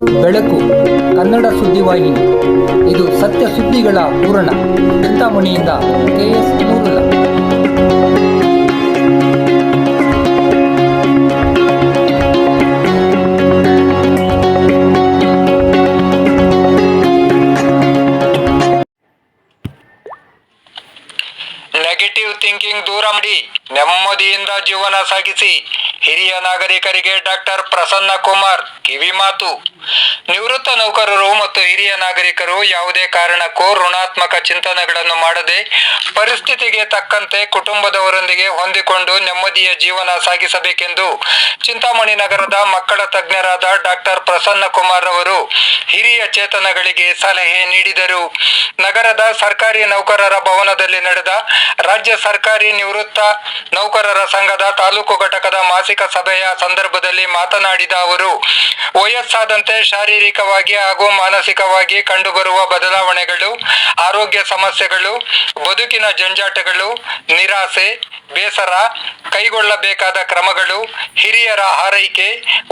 ಬೆಳಕು, ಕನ್ನಡ ಸುದ್ದಿವಾಹಿನಿ ಇದು ಸತ್ಯ ಸುದ್ದಿಗಳ ಪೂರಣ ಚಿಂತಾಮಣಿಯಿಂದ ಕೆಎಸ್ ನೂರುಲ್ಲ ನೆಗೆಟಿವ್ ಥಿಂಕಿಂಗ್ ದೂರ ಮಾಡಿ, ನೆಮ್ಮದಿಯಿಂದ ಜೀವನ ಸಾಗಿಸಿ. ಹಿರಿಯ ನಾಗರಿಕರಿಗೆ ಡಾಕ್ಟರ್ ಪ್ರಸನ್ನ ಕುಮಾರ್ ಕಿವಿ ಮಾತು. ನಿವೃತ್ತ ನೌಕರರು ಮತ್ತು ಹಿರಿಯ ನಾಗರಿಕರು ಯಾವುದೇ ಕಾರಣಕ್ಕೂ ಋಣಾತ್ಮಕ ಚಿಂತನೆಗಳನ್ನು ಮಾಡದೆ ಪರಿಸ್ಥಿತಿಗೆ ತಕ್ಕಂತೆ ಕುಟುಂಬದವರೊಂದಿಗೆ ಹೊಂದಿಕೊಂಡು ನೆಮ್ಮದಿಯ ಜೀವನ ಸಾಗಿಸಬೇಕೆಂದು ಚಿಂತಾಮಣಿ ನಗರದ ಮಕ್ಕಳ ತಜ್ಞರಾದ ಡಾಕ್ಟರ್ ಪ್ರಸನ್ನ ಕುಮಾರ್ ಅವರು ಹಿರಿಯ ಚೇತನಗಳಿಗೆ ಸಲಹೆ ನೀಡಿದರು. ನಗರದ ಸರ್ಕಾರಿ ನೌಕರರ ಭವನದಲ್ಲಿ ನಡೆದ ರಾಜ್ಯ ಸರ್ಕಾರಿ ನಿವೃತ್ತ ನೌಕರರ ಸಂಘದ ತಾಲೂಕು ಘಟಕದ ಮಾಸಿಕ ಸಭೆಯ ಸಂದರ್ಭದಲ್ಲಿ ಮಾತನಾಡಿದ ಅವರು ವಯಸ್ಸಾದಂತೆ ಶಾರೀರಿಕವಾಗಿ ಹಾಗೂ ಮಾನಸಿಕವಾಗಿ ಕಂಡುಬರುವ ಬದಲಾವಣೆಗಳು, ಆರೋಗ್ಯ ಸಮಸ್ಯೆಗಳು, ಬದುಕಿನ ಜಂಜಾಟಗಳು, ನಿರಾಸೆ, ಬೇಸರ, ಕೈಗೊಳ್ಳಬೇಕಾದ ಕ್ರಮಗಳು, ಹಿರಿಯರ ಆರೈಕೆ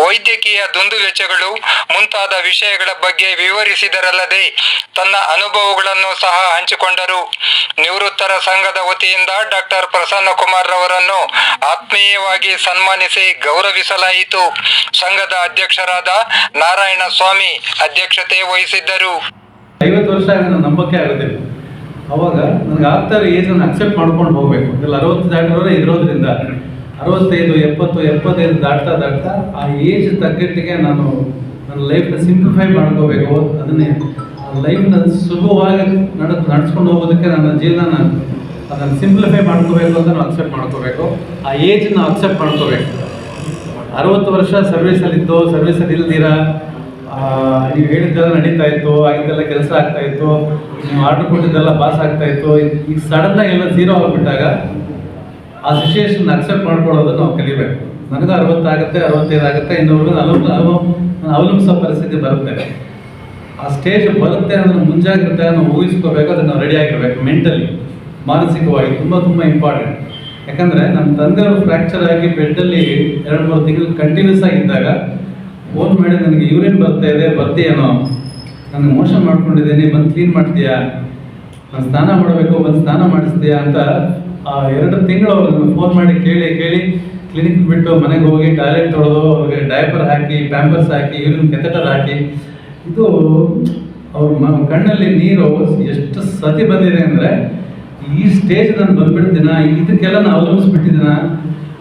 ವೈದ್ಯಕೀಯ ದುಂದುವೆಚ್ಚಗಳು ಮುಂತಾದ ವಿಷಯಗಳ ಬಗ್ಗೆ ವಿವರಿಸಿದರಲ್ಲದೆ ತನ್ನ ಅನುಭವಗಳನ್ನು ಸಹ ಹಂಚಿಕೊಂಡರು. ನಿವೃತ್ತರ ಸಂಘದ ವತಿಯಿಂದ ಡಾಕ್ಟರ್ ಪ್ರಸನ್ನ ಕುಮಾರ್ ರವರನ್ನು ಆತ್ಮೀಯವಾಗಿ ಸನ್ಮಾನಿಸಿ ಗೌರವಿಸಲಾಯಿತು. ಸಂಘದ ಅಧ್ಯಕ್ಷರಾದ ನಾರಾಯಣ ಸ್ವಾಮಿ ಅಧ್ಯಕ್ಷತೆ ವಹಿಸಿದ್ದರು. ಐವತ್ತು ವರ್ಷ ನಂಬಕ್ಕೆ ಆಗಿದೆ ಅವಾಗ ನನಗೆ ಆಗ್ತಾರೆ ಏಜ್ ಅಕ್ಸೆಪ್ಟ್ ಮಾಡ್ಕೊಂಡು ಹೋಗ್ಬೇಕು. ಇಲ್ಲ ಅರವತ್ತು ದಾಟಿರೋರೆ ಇರೋದ್ರಿಂದ, ಅರವತ್ತೈದು, ಎಪ್ಪತ್ತು, ಎಪ್ಪತ್ತೈದು ದಾಟ್ತಾ ದಾಟ್ತಾ ಆ ಏಜ್ ತಗ್ಗಟ್ಟಿಗೆ ನಾನು ನನ್ನ ಲೈಫ್ನ ಸಿಂಪ್ಲಿಫೈ ಮಾಡ್ಕೋಬೇಕು. ಅದನ್ನೇ ಲೈಫ್ನ ಸುಲಭವಾಗಿ ನಡ, ನಡ್ಸ್ಕೊಂಡು ಹೋಗೋದಕ್ಕೆ ನನ್ನ ಜೀವನ ನಾನು ಅದನ್ನು ಸಿಂಪ್ಲಿಫೈ ಮಾಡ್ಕೋಬೇಕು ಅಂತ ನಾನು ಅಕ್ಸೆಪ್ಟ್ ಮಾಡ್ಕೋಬೇಕು. ಆ ಏಜ್ನ ಅಕ್ಸೆಪ್ಟ್ ಮಾಡ್ಕೋಬೇಕು. ಅರವತ್ತು ವರ್ಷ ಸರ್ವಿಸಲ್ಲಿತ್ತು ಸರ್ವಿಸಲ್ಲಿ ಇಲ್ದಿರ ನೀವು ಹೇಳಿದ್ದೆಲ್ಲ ನಡೀತಾ ಇತ್ತು, ಆಗಿದ್ದೆಲ್ಲ ಕೆಲಸ ಆಗ್ತಾ ಇತ್ತು, ನೀವು ಆರ್ಡರ್ ಕೊಟ್ಟಿದ್ದೆಲ್ಲ ಪಾಸ್ ಆಗ್ತಾ ಇತ್ತು, ಈಗ ಸಡನ್ನಾಗಿ ಎಲ್ಲ ಝೀರೋ ಆಗಿಬಿಟ್ಟಾಗ ಆ ಸಿಚುಯೇಷನ್ ಅಕ್ಸೆಪ್ಟ್ ಮಾಡ್ಕೊಳ್ಳೋದನ್ನು ನಾವು ಕಲಿಬೇಕು. ನನಗೂ ಅರವತ್ತಾಗುತ್ತೆ ಅರವತ್ತೈದು ಆಗುತ್ತೆ, ಇನ್ನೊಬ್ರಿಗೆ ಅಲಂಬ ಅವಲಂಬಿಸೋ ಪರಿಸ್ಥಿತಿ ಬರುತ್ತೆ. ಆ ಸ್ಟೇಜ್ ಬರುತ್ತೆ ಅದನ್ನು ಮುಂಜಾಗ್ರತೆ ನಾವು ಊಹಿಸ್ಕೋಬೇಕು, ಅದನ್ನು ರೆಡಿ ಆಗಿರಬೇಕು ಮೆಂಟಲಿ ಮಾನಸಿಕವಾಗಿ ತುಂಬ ತುಂಬ ಇಂಪಾರ್ಟೆಂಟ್ ಯಾಕಂದರೆ ನಮ್ಮ ತಂದೆಯವರು ಫ್ರ್ಯಾಕ್ಚರ್ ಆಗಿ ಬೆಡ್ಡಲ್ಲಿ ಎರಡು ಮೂರು ತಿಂಗಳು ಕಂಟಿನ್ಯೂಸ್ ಆಗಿದ್ದಾಗ ಫೋನ್ ಮಾಡಿ ನನಗೆ, ಯೂರಿನ್ ಬರ್ತಾ ಇದೆ ಬರ್ತೀಯೇನೋ ನಾನು ಮೋಷನ್ ಮಾಡ್ಕೊಂಡಿದ್ದೀನಿ, ಬಂದು ಕ್ಲೀನ್ ಮಾಡ್ತೀಯಾ? ನಾನು ಸ್ನಾನ ಮಾಡಬೇಕು, ಬಂದು ಸ್ನಾನ ಮಾಡಿಸ್ತೀಯಾ? ಅಂತ, ಆ ಎರಡು ತಿಂಗಳು ಅವ್ರಿಗೆ ಫೋನ್ ಮಾಡಿ ಕೇಳಿ ಕೇಳಿ ಕ್ಲಿನಿಕ್ ಬಿಟ್ಟು ಮನೆಗೆ ಹೋಗಿ ಟಾಯ್ಲೆಟ್ ತೊಳೆದು ಅವ್ರಿಗೆ ಡೈಪರ್ ಹಾಕಿ ಪ್ಯಾಂಪರ್ಸ್ ಹಾಕಿ ಯೂರಿನ್ ಕೆಥೆಟರ್ ಹಾಕಿ, ಇದು ಅವ್ರ ಕಣ್ಣಲ್ಲಿ ನೀರು ಎಷ್ಟು ಸತಿ ಬಂದಿದೆ ಅಂದರೆ ಈ ಸ್ಟೇಜ್ ನಾನು ಬಂದ್ಬಿಡ್ತೀನ ಇದಕ್ಕೆಲ್ಲ ನಾನು ಅವಲಂಬಿಸ್ಬಿಟ್ಟಿದ್ದೀನ.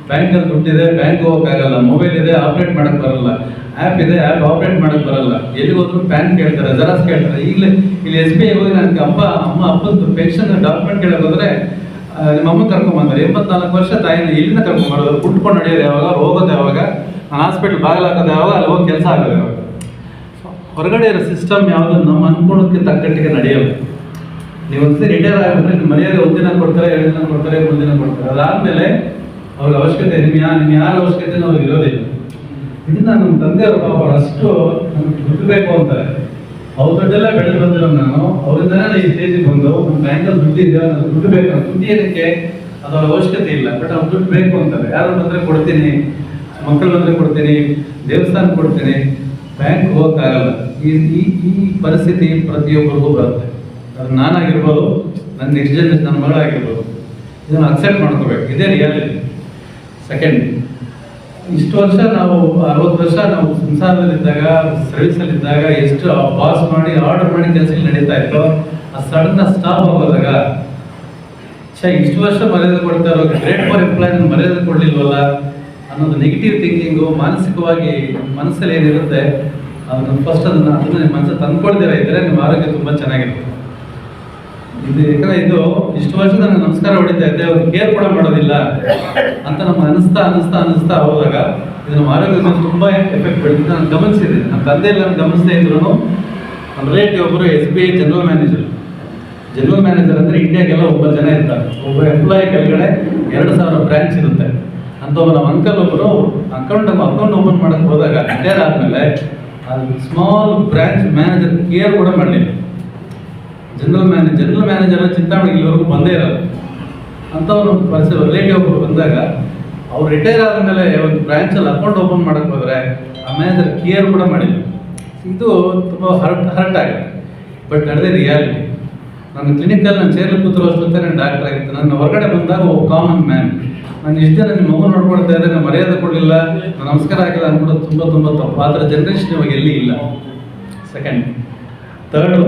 ಬ್ಯಾಂಕಲ್ಲಿ ದುಡ್ಡಿದೆ ಬ್ಯಾಂಕ್ ಹೋಗೋಕ್ಕಾಗಲ್ಲ ಮೊಬೈಲ್ ಇದೆ ಆಪ್ರೇಟ್ ಮಾಡೋಕ್ಕೆ ಬರಲ್ಲ. ಆ್ಯಪ್ ಇದೆ ಆ್ಯಪ್ ಆಪ್ರೇಟ್ ಮಾಡೋಕ್ಕೆ ಬರಲ್ಲ. ಎಲ್ಲಿ ಹೋದ್ರು ಪ್ಯಾನ್ ಕೇಳ್ತಾರೆ ಜೆರಾಕ್ಸ್ ಕೇಳ್ತಾರೆ. ಈಗಲೇ ಇಲ್ಲಿ ಎಸ್ ಬಿ ಐ ಹೋಗಿ ನನಗೆ ಅಪ್ಪ, ಅಮ್ಮ, ಅಪ್ಪಂದು ಪೆನ್ಷನ್ ಡಾಕ್ಯುಮೆಂಟ್ ಕೇಳೋಕೆ ಹೋದರೆ ನಿಮ್ಮ ಅಮ್ಮ ಕರ್ಕೊಂಬಂದ್ರೆ ಎಂಬತ್ನಾಲ್ಕು ವರ್ಷ ತಾಯಿನ ಇಲ್ಲಿನ ಕರ್ಕೊಂಬರೋದು ಕುಟ್ಕೊಂಡು ನಡೆಯೋದು ಯಾವಾಗ? ಹೋಗೋದು ಯಾವಾಗ? ನಾನು ಹಾಸ್ಪಿಟ್ಲ್ ಬಾಗಿಲು ಯಾವಾಗ? ಅಲ್ಲಿ ಹೋಗಿ ಕೆಲಸ ಆಗೋದು ಹೊರಗಡೆ ಇರೋ ಸಿಸ್ಟಮ್ ಯಾವುದು? ನಮ್ಮ ಅನ್ಕೊಳಕ್ಕೆ ತಕ್ಕಟ್ಟಿಗೆ ನಡೆಯಲ್ಲ. ಒಂದ್ಸರಿ ರಿಟೈರ್ ಆಗಿಬಿಟ್ರೆ ನಿಮ್ಮ ಒಂದು ದಿನ ಕೊಡ್ತಾರೆ, ಎರಡು ದಿನ ಕೊಡ್ತಾರೆ, ಮೂರು ದಿನ ಕೊಡ್ತಾರೆ. ಅದಾದ್ಮೇಲೆ ಅವ್ರಿಗೆ ಅವಶ್ಯಕತೆ ನಿಮ್ಮ ಯಾ ನಿಮ್ಮ ಯಾರ ಅವಶ್ಯಕತೆ ಅವ್ರಿಗೆ ಇರೋದಿಲ್ಲ ಇದನ್ನ ನಮ್ಮ ತಂದೆಯವರು ಪಾಪ ಅಷ್ಟು ನಮ್ಗೆ ದುಡ್ಡು ಬೇಕು ಅಂತಾರೆ. ಅವ್ರ ದೊಡ್ಡೆಲ್ಲ ಬೆಳೆದು ಬಂದಿರೋ ನಾನು ಅವರಿಂದನೇ ಈ ಸ್ಟೇಜಿಗೆ ಬಂದು ನಮ್ಮ ಬ್ಯಾಂಕಲ್ಲಿ ದುಡ್ಡು ನನಗೆ ದುಡ್ಡು ಬೇಕು ದುಡ್ಡು ಏನಕ್ಕೆ? ಅದು ಅವಶ್ಯಕತೆ ಇಲ್ಲ. ಬಟ್ ಅವ್ರು ದುಡ್ಡು ಬೇಕು ಅಂತಾರೆ. ಯಾರು ಬಂದರೆ ಕೊಡ್ತೀನಿ, ಮಕ್ಕಳು ಬಂದರೆ ಕೊಡ್ತೀನಿ ದೇವಸ್ಥಾನ ಕೊಡ್ತೀನಿ. ಬ್ಯಾಂಕ್ ಹೋಗಕ್ಕಾಗಲ್ಲ ಈ ಈ ಪರಿಸ್ಥಿತಿ ಪ್ರತಿಯೊಬ್ಬರಿಗೂ ಬರುತ್ತೆ. ಅದು ನಾನಾಗಿರ್ಬೋದು, ನನ್ನ ನೆಕ್ಸ್ಟ್ ನನ್ನ ನನ್ನ ಮಗಳಾಗಿರ್ಬೋದು ಇದನ್ನು ಅಕ್ಸೆಪ್ಟ್ ಮಾಡ್ಕೋಬೇಕು. ಇದೇ ರಿಯಾಲಿಟಿ ಸೆಕೆಂಡ್ ಇಷ್ಟು ವರ್ಷ ನಾವು, ಅರವತ್ತು ವರ್ಷ ನಾವು ಸಂಸಾರದಲ್ಲಿದ್ದಾಗ ಸರ್ವಿಸಲ್ಲಿದ್ದಾಗ ಎಷ್ಟು ಪಾಸ್ ಮಾಡಿ ಆರ್ಡರ್ ಮಾಡಿ ಕೆಲಸಗಳು ನಡೀತಾ ಇತ್ತು, ಆ ಸಡನ್ ಸ್ಟಾಪ್ ಆಗೋದಾಗ, ಛ, ಇಷ್ಟು ವರ್ಷ ಮರ್ಯಾದೆ ಕೊಡ್ತಾ ಇರೋ ಗ್ರೇಟ್ ಫಾರ್ ಎಂಪ್ಲಾಯ್ ಮರ್ಯಾದೆ ಕೊಡಲಿಲ್ವಲ್ಲ ಅನ್ನೋದು ನೆಗೆಟಿವ್ ಥಿಂಕಿಂಗು ಮಾನಸಿಕವಾಗಿ ಮನಸ್ಸಲ್ಲಿ ಏನಿರುತ್ತೆ, ಅದನ್ನು ಫಸ್ಟ್ ಅದನ್ನು ಅದನ್ನು ನಿಮ್ಮ ಮನಸ್ಸಲ್ಲಿ ತಂದ್ಕೊಳ್ದಿರ ಇದ್ದರೆ ನಿಮ್ಮ ಆರೋಗ್ಯ ತುಂಬ ಚೆನ್ನಾಗಿರುತ್ತೆ. ಇದು ಯಾಕಂದ್ರೆ ಇದು ಇಷ್ಟು ವರ್ಷ ನನಗೆ ನಮಸ್ಕಾರ ಹೊಡಿತಾ ಇದ್ದೆ, ಅವ್ರು ಕೇರ್ ಕೂಡ ಮಾಡೋದಿಲ್ಲ ಅಂತ ನಮ್ಮ ಅನಿಸ್ತಾ ಅನಿಸ್ತಾ ಅನಿಸ್ತಾ ಹೋದಾಗ ಇದು ನಮ್ಮ ಆರೋಗ್ಯದ ಮೇಲೆ ತುಂಬ ಎಫೆಕ್ಟ್ ಬೀಳುತ್ತೆ ನಾನು ಗಮನಿಸಿದೆ. ನಮ್ಮ ತಂದೆ ನಾನು ಗಮನಿಸ್ತಾ ಇದ್ರು ನಮ್ಮ ರಿಲೇಟಿವ್ ಒಬ್ಬರು S B I general manager general manager ಅಂದರೆ ಇಂಡಿಯಾಗೆಲ್ಲ ಒಬ್ಬ ಜನ ಇರ್ತಾರೆ. ಒಬ್ಬ ಎಂಪ್ಲಾಯಿ ಕೆಳಗಡೆ ಎರಡು ಸಾವಿರ ಬ್ರ್ಯಾಂಚ್ ಇರುತ್ತೆ. ಅಂತ ಒಬ್ಬ ನಮ್ಮ ಅಂಕಲ್ ಒಬ್ಬರು ಅಕೌಂಟ್ ಅಕೌಂಟ್ ಓಪನ್ ಮಾಡೋಕ್ಕೆ ಹೋದಾಗ ರಿಟೈರ್ ಆದಮೇಲೆ ಅದು ಸ್ಮಾಲ್ ಬ್ರಾಂಚ್ ಮ್ಯಾನೇಜರ್ ಕೇರ್ ಕೂಡ ಮಾಡಲಿಲ್ಲ. General manager general manager Chintamani ಇಲ್ಲಿವರೆಗೂ ಬಂದೇ ಇರಲ್ಲ ಅಂಥವ್ರು ಪರಿಸರ ರಿಲೇಟಿವ್ ಒಬ್ಬರು ಬಂದಾಗ, ಅವ್ರು ರಿಟೈರ್ ಆದ ಮೇಲೆ ಒಂದು ಬ್ರ್ಯಾಂಚಲ್ಲಿ ಅಕೌಂಟ್ ಓಪನ್ ಮಾಡೋಕ್ಕೆ ಹೋದರೆ, ಆ ಮ್ಯಾನೇಜರ್ ಕೇರ್ ಕೂಡ ಮಾಡಿಲ್ಲ. ಇದು ತುಂಬ ಹರ್ಟ್ ಹರ್ಟ್ ಆಗಿದೆ. ಬಟ್ ನಡೆದ ರಿಯಾಲಿಟಿ ನನ್ನ ಕ್ಲಿನಿಕಲ್ಲಿ ನಾನು ಚೇರ್ಲಿ ಕೂತಿರೋ ಅಷ್ಟೊತ್ತೆ ನಾನು ಡಾಕ್ಟರ್ ಆಗಿತ್ತು. ನನ್ನ ಹೊರಗಡೆ ಬಂದಾಗ ಒಬ್ಬ ಕಾಮನ್ ಮ್ಯಾನ್ ನಾನು ಇಷ್ಟು ದಿನ ಮಗು ನೋಡ್ಕೊಳ್ತಾ ಇದ್ದೆ ನಾನು ಮರ್ಯಾದೆ ಕೊಡಲಿಲ್ಲ ನಾನು ನಮಸ್ಕಾರ ಆಗಿಲ್ಲ ಅನ್ಕೊಡೋದು ತುಂಬ ತುಂಬ ತಪ್ಪು. ಆ ಥರ ಜನ್ರೇಷನ್ ಇವಾಗ ಎಲ್ಲಿ ಇಲ್ಲ. ಸೆಕೆಂಡ್ ಥರ್ಡು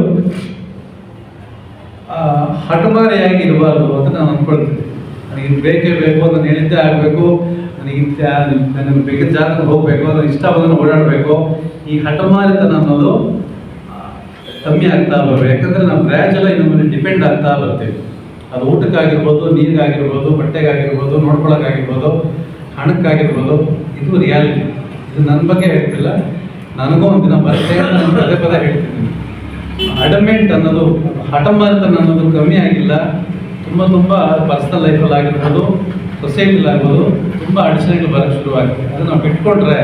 ಹಠಮಾರಿಯಾಗಿ ಇರಬಾರ್ದು ಅಂತ ನಾನು ಅಂದ್ಕೊಳ್ತೀನಿ. ನನಗೆ ಬೇಕೇ ಬೇಕು ನಾನು ಹೇಳಿದ್ದೇ ಆಗಬೇಕು. ನನಗೆ ನನಗೆ ಬೇಕಿದ್ದ ಜಾಗಕ್ಕೆ ಹೋಗಬೇಕು, ಅದನ್ನು ಇಷ್ಟ ಬಂದನ್ನು ಓಡಾಡಬೇಕು. ಈ ಹಠಮಾರಿತನ ಅನ್ನೋದು ಕಮ್ಮಿ ಆಗ್ತಾ ಬರಬೇಕು ಯಾಕಂದರೆ ನಾವು ಗ್ರ್ಯಾಜುವಲ್ ನಮ್ಮ ಮೇಲೆ ಡಿಪೆಂಡ್ ಆಗ್ತಾ ಬರ್ತೀವಿ ಅದು ಊಟಕ್ಕಾಗಿರ್ಬೋದು, ನೀರಿಗಾಗಿರ್ಬೋದು, ಬಟ್ಟೆಗಾಗಿರ್ಬೋದು, ನೋಡ್ಕೊಳಕ್ಕಾಗಿರ್ಬೋದು, ಹಣಕ್ಕಾಗಿರ್ಬೋದು, ಇದು ರಿಯಾಲಿಟಿ ಇದು ನನ್ನ ಬಗ್ಗೆ ಹೇಳ್ತಿಲ್ಲ. ನನಗೂ ಒಂದು ದಿನ ಬರುತ್ತೆ ಪದೇ ಪದೇ ಹೇಳ್ತಿದ್ದೀನಿ ಅಡಮೆಂಟ್ ಅನ್ನೋದು ಹಠಮಾರಿತನ ಅನ್ನೋದು ಕಮ್ಮಿ ಆಗಿಲ್ಲ. ತುಂಬ ತುಂಬ ಪರ್ಸ್ನಲ್ ಲೈಫಲ್ಲಿ ಆಗಿರ್ಬೋದು ಸೊಸೈಟಿಲಿ ಆಗ್ಬೋದು ತುಂಬ ಅಡಚಣೆಗಳು ಬರೋಕ್ಕೆ ಶುರುವಾಗಿದೆ. ಅದನ್ನು ನಾವು ಬಿಟ್ಕೊಂಡ್ರೆ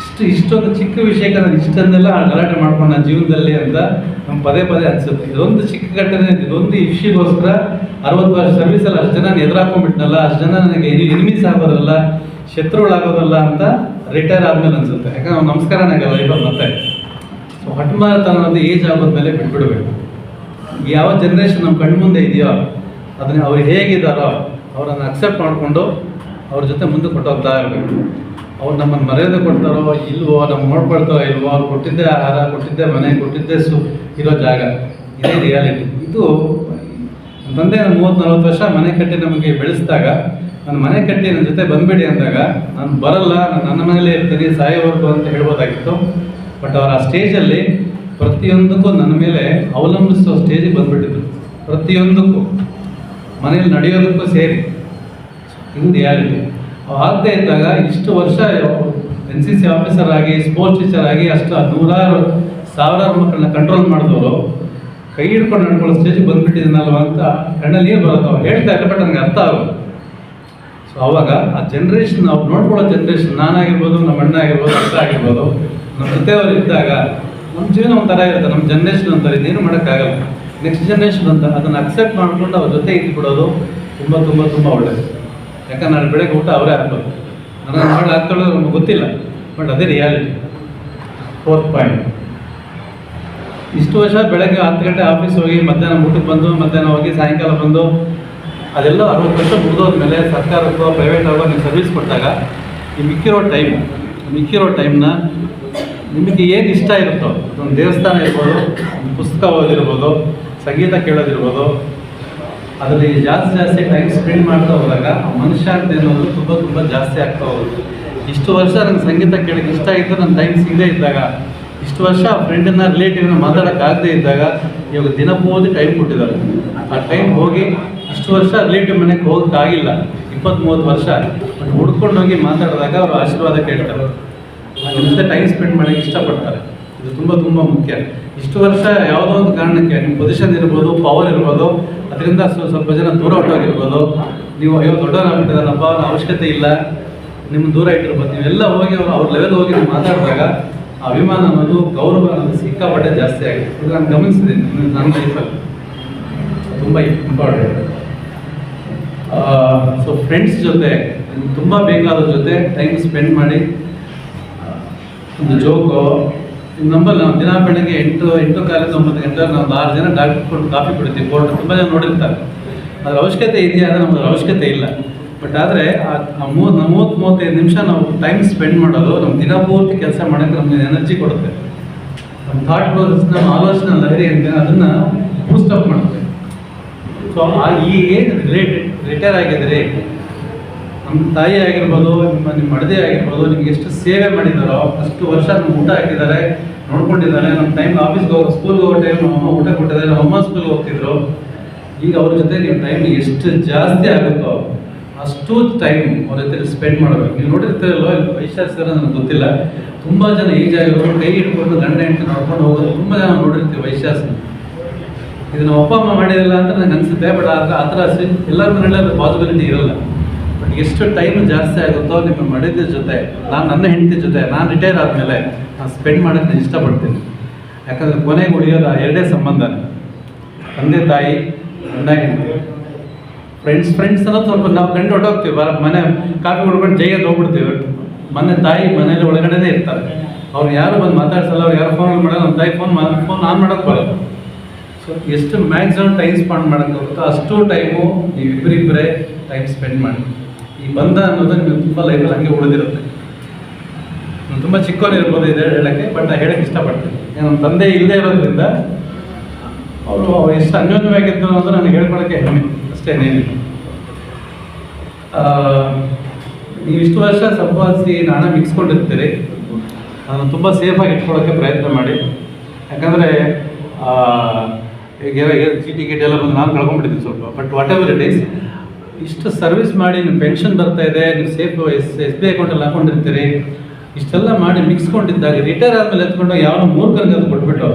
ಇಷ್ಟು ಇಷ್ಟೊಂದು ಚಿಕ್ಕ ವಿಷಯಕ್ಕೆ ನಾನು ಇಷ್ಟನ್ನೆಲ್ಲ ಗಲಾಟೆ ಮಾಡ್ಕೊಂಡು ನನ್ನ ಜೀವನದಲ್ಲಿ ಅಂತ ನಮ್ಮ ಪದೇ ಪದೇ ಅನ್ಸುತ್ತೆ. ಇದೊಂದು ಚಿಕ್ಕ ಘಟನೆ, ಇದೊಂದು ಇಶ್ಯೂಗೋಸ್ಕರ ಅರವತ್ತು ವರ್ಷ ಸರ್ವಿಸಲ್ಲಿ ಅಷ್ಟು ಜನ ಎದುರಾಕೊಂಡ್ಬಿಟ್ನಲ್ಲ ಅಷ್ಟು ಜನ ನನಗೆ ಎನಿಮೀಸ್ ಆಗೋದಲ್ಲ ಶತ್ರುಗಳಾಗೋದಲ್ಲ ಅಂತ ರಿಟೈರ್ ಆದಮೇಲೆ ಅನ್ಸುತ್ತೆ. ಯಾಕಂದ್ರೆ ನಮಸ್ಕಾರನೇ ಆಗಲ್ಲ ಲೈಫಲ್ಲಿ ಮತ್ತೆ. ಸೊ ಹಠಮಾರತನ ಅನ್ನೋದು ಏಜ್ ಆಗೋದ್ಮೇಲೆ ಬಿಟ್ಬಿಡ್ಬೇಕು. ಯಾವ ಜನ್ರೇಷನ್ ನಮ್ಮ ಕಣ್ಮುಂದೆ ಇದೆಯೋ, ಅದನ್ನ ಅವ್ರು ಹೇಗಿದ್ದಾರೋ ಅವರನ್ನು ಅಕ್ಸೆಪ್ಟ್ ಮಾಡಿಕೊಂಡು ಅವ್ರ ಜೊತೆ ಮುಂದೆ ಕೊಟ್ಟೋಗ್ತಾ ಇರಬೇಕು. ಅವ್ರು ನಮ್ಮನ್ನು ಮರ್ಯಾದೆ ಕೊಡ್ತಾರೋ ಇಲ್ವೋ ನಮ್ಮ ನೋಡ್ಕೊಳ್ತಾರೋ ಇಲ್ವೋ, ಅವ್ರು ಕೊಟ್ಟಿದ್ದೆ ಆಹಾರ, ಕೊಟ್ಟಿದ್ದೆ ಮನೆ, ಕೊಟ್ಟಿದ್ದೇ ಸು, ಇರೋ ಜಾಗ. ಇದೇ ರಿಯಾಲಿಟಿ ಇದು ನನ್ನ ತಂದೆ ನಾನು ಮೂವತ್ತು ನಲ್ವತ್ತು ವರ್ಷ ಮನೆ ಕಟ್ಟಿ ನಮಗೆ ಬೆಳೆಸಿದಾಗ, ನಾನು ಮನೆ ಕಟ್ಟಿ ನನ್ನ ಜೊತೆ ಬಂದ್ಬಿಡಿ ಅಂದಾಗ ನಾನು ಬರಲ್ಲ, ನಾನು ನನ್ನ ಮನೇಲೇ ಇರ್ತೀನಿ, ಸಾಯೋವರೆಗೂ ಅಂತ ಹೇಳ್ಬೋದಾಗಿತ್ತು. ಬಟ್ ಅವರ ಆ ಸ್ಟೇಜಲ್ಲಿ ಪ್ರತಿಯೊಂದಕ್ಕೂ ನನ್ನ ಮೇಲೆ ಅವಲಂಬಿಸೋ ಸ್ಟೇಜಿಗೆ ಬಂದ್ಬಿಟ್ಟಿದ್ರು ಪ್ರತಿಯೊಂದಕ್ಕೂ. ಮನೇಲಿ ನಡೆಯೋದಕ್ಕೂ ಸೇರಿ. ಇದು ರಿಯಾಲಿಟಿ ಆಗದೆ ಇದ್ದಾಗ ಇಷ್ಟು ವರ್ಷ ಎನ್ ಸಿ ಸಿ ಆಫೀಸರ್ ಆಗಿ, ಸ್ಪೋರ್ಟ್ಸ್ ಟೀಚರ್ ಆಗಿ ಅಷ್ಟು ನೂರಾರು ಸಾವಿರಾರು ಮಕ್ಕಳನ್ನ ಕಂಟ್ರೋಲ್ ಮಾಡಿದವರು, ಕೈ ಹಿಡ್ಕೊಂಡು ನಡ್ಕೊಳ್ಳೋ ಸ್ಟೇಜಿಗೆ ಬಂದ್ಬಿಟ್ಟಿದ್ದೀನಲ್ವ ಅಂತ ಕಣ್ಣಲ್ಲಿ ಬರುತ್ತೆ ಅವ್ರು ಹೇಳ್ತಾ ಇಲ್ಲ ಬಟ್ ನನಗೆ ಅರ್ಥ ಆಗೋದು. ಸೊ ಅವಾಗ ಆ ಜನ್ರೇಷನ್ ನಾವು ನೋಡ್ಕೊಳ್ಳೋ ಜನ್ರೇಷನ್ ನಾನಾಗಿರ್ಬೋದು, ನಮ್ಮ ಅಣ್ಣ ಆಗಿರ್ಬೋದು ಅಕ್ಕ ಆಗಿರ್ಬೋದು ನಮ್ಮ ಜೊತೆಯವರು ಇದ್ದಾಗ ನಮ್ಮ ಜೀವನ ಒಂಥರ ಇರುತ್ತೆ ನಮ್ಮ ಜನ್ರೇಷನ್ ಒಂಥರ ಇನ್ನೇನು ಮಾಡೋಕ್ಕಾಗಲ್ಲ. ನೆಕ್ಸ್ಟ್ ಜನ್ರೇಷನ್ ಅಂತ ಅದನ್ನು ಅಕ್ಸೆಪ್ಟ್ ಮಾಡ್ಕೊಂಡು ಅವ್ರ ಜೊತೆ ಇಟ್ಬಿಡೋದು ತುಂಬ ತುಂಬ ತುಂಬ ಒಳ್ಳೆಯದು ಯಾಕಂದ್ರೆ ನಾಳೆ ಬೆಳಗ್ಗೆ ಊಟ ಅವರೇ ಹಾಕೋದು ನನ್ನ ನಾಳೆ ಹಾಕ್ಕೊಳ್ಳೋ ನಮ್ಗೆ ಗೊತ್ತಿಲ್ಲ ಬಟ್ ಅದೇ ರಿಯಾಲಿಟಿ ಫೋರ್ತ್ ಪಾಯಿಂಟ್ ಇಷ್ಟು ವರ್ಷ ಬೆಳಗ್ಗೆ ಹತ್ತು ಗಂಟೆ ಆಫೀಸ್ ಹೋಗಿ ಮಧ್ಯಾಹ್ನ ಊಟಕ್ಕೆ ಬಂದು, ಮಧ್ಯಾಹ್ನ ಹೋಗಿ ಸಾಯಂಕಾಲ ಬಂದು, ಅದೆಲ್ಲ ಅರವತ್ತು ವರ್ಷ ಮುಗಿದೋದ್ಮೇಲೆ ಸರ್ಕಾರಕ್ಕೋ ಪ್ರೈವೇಟ್ ಆಗೋ ನೀವು ಸರ್ವಿಸ್ ಕೊಟ್ಟಾಗ ಈ ಮಿಕ್ಕಿರೋ ಟೈಮ್ ಮಿಕ್ಕಿರೋ ಟೈಮ್ನ ನಿಮಗೆ ಏನು ಇಷ್ಟ ಇರುತ್ತೋ ಒಂದು ದೇವಸ್ಥಾನ ಇರ್ಬೋದು, ಒಂದು ಪುಸ್ತಕ ಓದಿರ್ಬೋದು, ಸಂಗೀತ ಕೇಳೋದಿರ್ಬೋದು, ಅದರಲ್ಲಿ ಜಾಸ್ತಿ ಜಾಸ್ತಿ ಟೈಮ್ ಸ್ಪೆಂಡ್ ಮಾಡ್ತಾ ಹೋದಾಗ ಮನುಷ್ಯಾಂತಿ ಅನ್ನೋದು ತುಂಬ ತುಂಬ ಜಾಸ್ತಿ ಆಗ್ತಾ ಹೋಗುತ್ತೆ. ಇಷ್ಟು ವರ್ಷ ನನಗೆ ಸಂಗೀತ ಕೇಳೋಕ್ಕೆ ಇಷ್ಟ ಇತ್ತು, ನನ್ನ ಟೈಮ್ ಸಿಗದೇ ಇದ್ದಾಗ, ಇಷ್ಟು ವರ್ಷ ಫ್ರೆಂಡನ್ನ ರಿಲೇಟಿವ್ನ ಮಾತಾಡೋಕ್ಕಾಗದೇ ಇದ್ದಾಗ, ಇವಾಗ ದಿನ ಪೂರ್ತಿ ಟೈಮ್ ಕೊಟ್ಟಿದ್ದಾರೆ. ಆ ಟೈಮ್ ಹೋಗಿ ಇಷ್ಟು ವರ್ಷ ರಿಲೇಟಿವ್ ಮನೆಗೆ ಹೋಗೋಕ್ಕಾಗಿಲ್ಲ ಇಪ್ಪತ್ತ್ ಮೂವತ್ತು ವರ್ಷ ಬಟ್ ಮಾತಾಡಿದಾಗ ಅವರು ಆಶೀರ್ವಾದ ಕೇಳ್ತಾರೆ. ಅವ್ರ ಜೊತೆ ಟೈಮ್ ಸ್ಪೆಂಡ್ ಮಾಡೋಕ್ಕೆ ಇಷ್ಟಪಡ್ತಾರೆ. ಇದು ತುಂಬ ತುಂಬ ಮುಖ್ಯ. ಇಷ್ಟು ವರ್ಷ ಯಾವುದೋ ಒಂದು ಕಾರಣಕ್ಕೆ ನಿಮ್ಮ ಪೊಸಿಷನ್ ಇರ್ಬೋದು ಪವರ್ ಇರ್ಬೋದು, ಅದರಿಂದ ಸ್ವ- ಸ್ವಲ್ಪ ಜನ ದೂರ ಹೊಟ್ಟೋಗಿರ್ಬೋದು ನೀವು ಅಯ್ಯೋ ದೊಡ್ಡವರಾಗ್ಬಿಟ್ಟಿದಾರಪ್ಪ ಅವ್ರ ಅವಶ್ಯಕತೆ ಇಲ್ಲ. ನಿಮ್ಮ ದೂರ ಇಟ್ಟಿರ್ಬೋದು. ನೀವೆಲ್ಲ ಹೋಗಿ ಅವ್ರು ಲೆವೆಲ್ ಹೋಗಿ ನೀವು ಮಾತಾಡಿದಾಗ ಅಭಿಮಾನ ಅನ್ನೋದು, ಗೌರವ ಅನ್ನೋದು ಸಿಕ್ಕಾಪಟ್ಟೆ ಜಾಸ್ತಿ ಆಗಿದೆ. ಇದು ನಾನು ಗಮನಿಸಿದ್ದೀನಿ ನನ್ನ ಲೈಫಲ್ಲಿ ತುಂಬ ಇಂಪಾರ್ಟೆಂಟ್ ಸೊ ಫ್ರೆಂಡ್ಸ್ ಜೊತೆ, ತುಂಬ ಬೇಕಾದ ಜೊತೆ ಟೈಮ್ ಸ್ಪೆಂಡ್ ಮಾಡಿ ಒಂದು ಜೋಕು ನಂಬಲ್ಲಿ, ನಾವು ದಿನ ಬೆಳಗ್ಗೆ ಎಂಟು ಎಂಟು ಕಾಲಿಂದ ಒಂಬತ್ತು ಗಂಟೆ ನಾವು ಆರು ಜನ ಡಾಕ್ಟರ್ ಕೊಟ್ಟು ಕಾಫಿ ಕುಡಿತೀವಿ ಕೋರ್ಟ್ ತುಂಬ ಜನ ನೋಡಿರ್ತಾರೆ. ಅದ್ರ ಅವಶ್ಯಕತೆ ಇದೆಯಾ ಅಂದರೆ ನಮ್ಗೆ ಅವಶ್ಯಕತೆ ಇಲ್ಲ. ಬಟ್ ಆದರೆ ಆ ಮೂವತ್ತು ಮೂವತ್ತು, ಮೂವತ್ತೈದು ನಿಮಿಷ ನಾವು ಟೈಮ್ ಸ್ಪೆಂಡ್ ಮಾಡೋದು ನಮ್ಮ ದಿನ ಪೂರ್ತಿ ಕೆಲಸ ಮಾಡೋಕ್ಕೆ ನಮಗೆ ಎನರ್ಜಿ ಕೊಡುತ್ತೆ. ನಮ್ಮ ಥಾಟ್ ಪ್ರೋಸೆಸ್ ನಮ್ಮ ಆಲೋಚನೆ ಲಹರಿ ಅಂತ ಅದನ್ನು ಬೂಸ್ಟಪ್ ಮಾಡುತ್ತೆ. ಸೊ ಈ ಏಜ್ ರಿಲೇಟೆಡ್ ರಿಟೈರ್ ಆಗಿದ್ರೆ ನಮ್ಮ ತಾಯಿ ಆಗಿರ್ಬೋದು, ನಿಮ್ಮ ನಿಮ್ಮ ಅಡದೆ ಆಗಿರ್ಬೋದು, ನಿಮ್ಗೆ ಎಷ್ಟು ಸೇವೆ ಮಾಡಿದಾರೋ, ಅಷ್ಟು ವರ್ಷ ನಮ್ಮ ಊಟ ಹಾಕಿದ್ದಾರೆ, ನೋಡ್ಕೊಂಡಿದ್ದಾರೆ. ನಮ್ಮ ಟೈಮ್ ಆಫೀಸ್ಗೆ ಹೋಗೋ ಸ್ಕೂಲ್ಗೆ ಹೋಗೋ ಟೈಮ್ ಅಮ್ಮ ಊಟ ಕೊಟ್ಟಿದ್ದಾರೆ, ನಮ್ಮ ಅಮ್ಮ ಸ್ಕೂಲ್ಗೆ ಹೋಗ್ತಿದ್ರು. ಈಗ ಅವ್ರ ಜೊತೆ ನಿಮ್ಮ ಟೈಮ್ ಎಷ್ಟು ಜಾಸ್ತಿ ಆಗುತ್ತೋ, ಅಷ್ಟು ಟೈಮ್ ಅವ್ರ ಜೊತೆ ಸ್ಪೆಂಡ್ ಮಾಡಬೇಕು. ನೀವು ನೋಡಿರ್ತೀರಲ್ವ ವೈಶಾಖ ಸರ್ ನನಗೆ ಗೊತ್ತಿಲ್ಲ. ತುಂಬ ಜನ ಏಜ್ ಆಗಿರೋರು ಕೈ ಹಿಡ್ಕೊಂಡು ಗಂಡ ಹೆಂಡತಿ ನೋಡ್ಕೊಂಡು ಹೋಗೋದು ತುಂಬ ಜನ ನೋಡಿರ್ತೀವಿ ವೈಶಾಖ ಇದು ನಮ್ಮ ಅಪ್ಪ ಅಮ್ಮ ಮಾಡಿರಲ್ಲ ಅಂತ ನನಗೆ ಅನಿಸುತ್ತೆ, ಬಟ್ ಆ ಥರ ಎಲ್ಲರ ಮನೆಯಲ್ಲಿ ಪಾಸಿಬಿಲಿಟಿ ಇರಲ್ಲ. ಎಷ್ಟು ಟೈಮ್ ಜಾಸ್ತಿ ಆಗುತ್ತೋ ನಿಮ್ಮ ಮಡಿದ ಜೊತೆ, ನಾನು ನನ್ನ ಹೆಂಡತಿ ಜೊತೆ, ನಾನು ರಿಟೈರ್ ಆದಮೇಲೆ ನಾನು ಸ್ಪೆಂಡ್ ಮಾಡೋಕ್ಕೆ ನಾನು ಇಷ್ಟಪಡ್ತೀನಿ. ಯಾಕಂದರೆ ಕೊನೆಗೆ ಉಳಿಯೋದು ಎರಡೇ ಸಂಬಂಧ. ತಂದೆ, ತಾಯಿ ಗಂಡ ಹೆಂಡತಿ. ಫ್ರೆಂಡ್ಸ್ ಫ್ರೆಂಡ್ಸ್ ಅನ್ನೋದು ಸ್ವಲ್ಪ ನಾವು ಕಂಡು ಹೊಟ್ಟೋಗ್ತೀವಿ ಬರ ಮನೆ ಕಾಫಿ ಹೊಡ್ಕೊಂಡು ಜೈಗೆ ಹೋಗ್ಬಿಡ್ತೀವಿ. ಮನೆ ತಾಯಿ ಮನೇಲಿ ಒಳಗಡೆನೇ ಇರ್ತಾರೆ. ಅವ್ರು ಯಾರು ಬಂದು ಮಾತಾಡ್ಸಲ್ಲ, ಅವ್ರು ಯಾರು ಫೋನ್ ಮಾಡೋಲ್ಲ ನಮ್ಮ ತಾಯಿ ಫೋನ್ ಫೋನ್ ಆನ್ ಮಾಡೋಕ್ಕೆ ಬರಲ್ಲ. ಸೊ ಎಷ್ಟು ಮ್ಯಾಕ್ಸಿಮಮ್ ಟೈಮ್ ಸ್ಪೆಂಡ್ ಮಾಡೋಕ್ಕೆ ಹೋಗುತ್ತೋ ಅಷ್ಟು ಟೈಮು ನೀವು ಇಬ್ಬರಿಬ್ಬರೇ ಟೈಮ್ ಸ್ಪೆಂಡ್ ಮಾಡಿ. ಈ ಬಂಧ ಅನ್ನೋದು ನಿಮಗೆ ತುಂಬ ಲೈಫಲ್ಲಿ ಹಂಗೆ ಉಳಿದಿರುತ್ತೆ. ನಾನು ತುಂಬ ಚಿಕ್ಕವನಿರ್ಬೋದು ಇದೆ ಹೇಳೋಕ್ಕೆ ಬಟ್ ನಾನು ಹೇಳಕ್ಕೆ ಇಷ್ಟಪಡ್ತೀನಿ. ನನ್ನ ತಂದೆ ಇಲ್ಲದೆ ಇರೋದ್ರಿಂದ ಅವರು ಅವ್ರು ಎಷ್ಟು ಅನ್ಯೋನ್ಯವಾಗಿದ್ದು ಅನ್ನೋದು ನಾನು ಹೇಳ್ಕೊಳಕ್ಕೆ ಹೆಮ್ಮೆ. ಅಷ್ಟೇ ನೀನು ಆ, ನೀವು ಇಷ್ಟು ವರ್ಷ ಸಂಪಾದಿಸಿ ನಾಣ ಮಿಕ್ಸ್ಕೊಂಡಿರ್ತೀರಿ ಅದನ್ನು ತುಂಬ ಸೇಫಾಗಿ ಇಟ್ಕೊಳ್ಳೋಕ್ಕೆ ಪ್ರಯತ್ನ ಮಾಡಿ. ಯಾಕಂದರೆ ಈಗ ಚೀಟಿ ಗೀಟಿ ಎಲ್ಲ ಬಂದು ನಾನು ಕಳ್ಕೊಂಡ್ಬಿಟ್ಟಿದ್ದೀನಿ ಸ್ವಲ್ಪ but whatever it is ಇಷ್ಟು ಸರ್ವಿಸ್ ಮಾಡಿ ನಿಮ್ಮ ಪೆನ್ಷನ್ ಬರ್ತಾ ಇದೆ ನೀವು ಸೇಫ್ ಎಸ್ ಎಸ್ ಬಿ ಅಕೌಂಟಲ್ಲಿ ಹಾಕೊಂಡಿರ್ತೀರಿ. ಇಷ್ಟೆಲ್ಲ ಮಾಡಿ ಮಿಕ್ಸ್ಕೊಂಡಿದ್ದಾಗ ರಿಟೈರ್ ಆದಮೇಲೆ ಎತ್ಕೊಂಡು ಯಾವ ಮೂರ್ಖನಿಗೆ ಅದು ಕೊಟ್ಬಿಟ್ಟು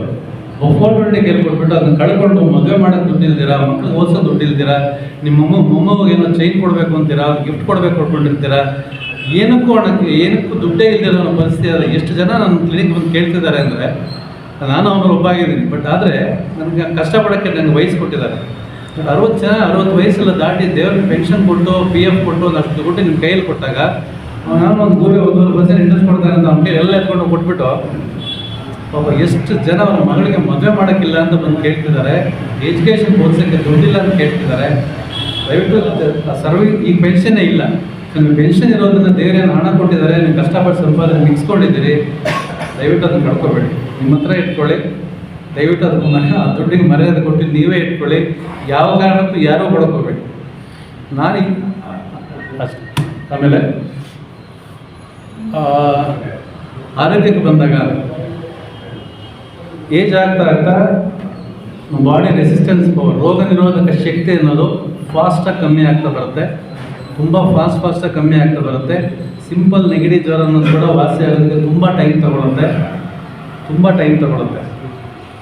ಕೇಳಿ ಕೊಟ್ಬಿಟ್ಟು ಅದನ್ನ ಕಳ್ಕೊಂಡು ಮದುವೆ ಮಾಡೋಕ್ಕೆ ದುಡ್ಡು ಇಲ್ದಿರಾ, ಮಕ್ಳಿಗೆ ಓದಿಸೋ ದುಡ್ಡು ಇಲ್ದಿರಾ ನಿಮ್ಮ ಮೊಮ್ಮ ಮೊಮ್ಮಗೆ ಏನೋ ಚೈನ್ ಕೊಡಬೇಕು ಅಂತೀರಾ ಗಿಫ್ಟ್ ಕೊಡಬೇಕು ಕೊಟ್ಕೊಂಡಿರ್ತೀರಾ, ಏನಕ್ಕೂ ಹಣಕ್ಕೆ, ಏನಕ್ಕೂ ದುಡ್ಡೇ ಇಲ್ದಿರೋ ಅನ್ನೋ ಪರಿಸ್ಥಿತಿ ಅದ ಎಷ್ಟು ಜನ ನನ್ನ ಕ್ಲಿನಿಕ್ ಬಂದು ಕೇಳ್ತಿದ್ದಾರೆ ಅಂದರೆ, ನಾನು ಅವನು ಒಬ್ಬ ಆಗಿದ್ದೀನಿ ಬಟ್ ಆದರೆ ನನಗೆ ಕಷ್ಟಪಡೋಕ್ಕೆ ನನಗೆ ವಯಸ್ಸು ಕೊಟ್ಟಿದ್ದಾರೆ. ಅರವತ್ತು ಜನ, ಅರವತ್ತು ವಯಸ್ಸೆಲ್ಲ ದಾಟಿ ದೇವ್ರಿಗೆ ಪೆನ್ಷನ್ ಕೊಟ್ಟು ಪಿ ಎಫ್ ಕೊಟ್ಟು ಒಂದಷ್ಟು ದುಡ್ಡು ನಿಮ್ಮ ಕೈಯಲ್ಲಿ ಕೊಟ್ಟಾಗ ನಾನು ಒಂದು ಗೂಬೆ ಒಂದೂವರೆ ಪರ್ಸೆಂಟ್ ಇಂಟ್ರೆಸ್ಟ್ ಕೊಡ್ತಾರೆ ಅಂತ ಅವ್ನ ಕೈಯಲ್ಲಿ ಎಲ್ಲ ಎತ್ಕೊಂಡು ಕೊಟ್ಬಿಟ್ಟು, ಪಾಪ ಎಷ್ಟು ಜನ ಅವ್ರ ಮಗಳಿಗೆ ಮದುವೆ ಮಾಡೋಕ್ಕಿಲ್ಲ ಅಂತ ಬಂದು ಕೇಳ್ತಿದ್ದಾರೆ. ಎಜುಕೇಷನ್ ಓದಿಸೋಕ್ಕೆ ದುಡ್ಡಿಲ್ಲ ಅಂತ ಕೇಳ್ತಿದ್ದಾರೆ. ದಯವಿಟ್ಟು ಸರ್ವಿಂಗ್ ಈಗ ಪೆನ್ಷನ್ನೇ ಇಲ್ಲ. ನಿಮಗೆ ಪೆನ್ಷನ್ ಇರೋದನ್ನ ದೇವರೇನು ಹಣ ಕೊಟ್ಟಿದ್ದಾರೆ, ನೀವು ಕಷ್ಟಪಟ್ಟು ಸಂಪಾದನೆ ಮಿಕ್ಸ್ಕೊಂಡಿದ್ದೀರಿ ದಯವಿಟ್ಟು ಅದನ್ನು ಕಳ್ಕೊಬೇಡಿ. ನಿಮ್ಮ ಹತ್ರ ಇಟ್ಕೊಳ್ಳಿ. ದಯವಿಟ್ಟು ಅದನ್ನ ಆ ದುಡ್ಡಿಗೆ ಮರ್ಯಾದೆ ಕೊಟ್ಟು ನೀವೇ ಇಟ್ಕೊಳ್ಳಿ. ಯಾವ ಕಾರಣಕ್ಕೂ ಯಾರೂ ಬಡ್ಕೋಬೇಡಿ ನಾನು ಅಷ್ಟೇ. ಆಮೇಲೆ ಆರೋಗ್ಯಕ್ಕೆ ಬಂದಾಗ ಏಜ್ ಆಗ್ತಾ ಆಗ್ತಾ ನಮ್ಮ ಬಾಡಿ ರೆಸಿಸ್ಟೆನ್ಸ್ ಪವರ್ ರೋಗ ನಿರೋಧಕ ಶಕ್ತಿ ಅನ್ನೋದು ಫಾಸ್ಟಾಗಿ ಕಮ್ಮಿ ಆಗ್ತಾ ಬರುತ್ತೆ. ತುಂಬ ಫಾಸ್ಟ್ ಫಾಸ್ಟಾಗಿ ಕಮ್ಮಿ ಆಗ್ತಾ ಬರುತ್ತೆ. ಸಿಂಪಲ್ ನೆಗಡಿ ಜ್ವರ ಅನ್ನೋದು ಕೂಡ ವಾಸಿ ಆಗೋದಕ್ಕೆ ತುಂಬ ಟೈಮ್ ತಗೊಳುತ್ತೆ. ತುಂಬ ಟೈಮ್ ತಗೊಳುತ್ತೆ.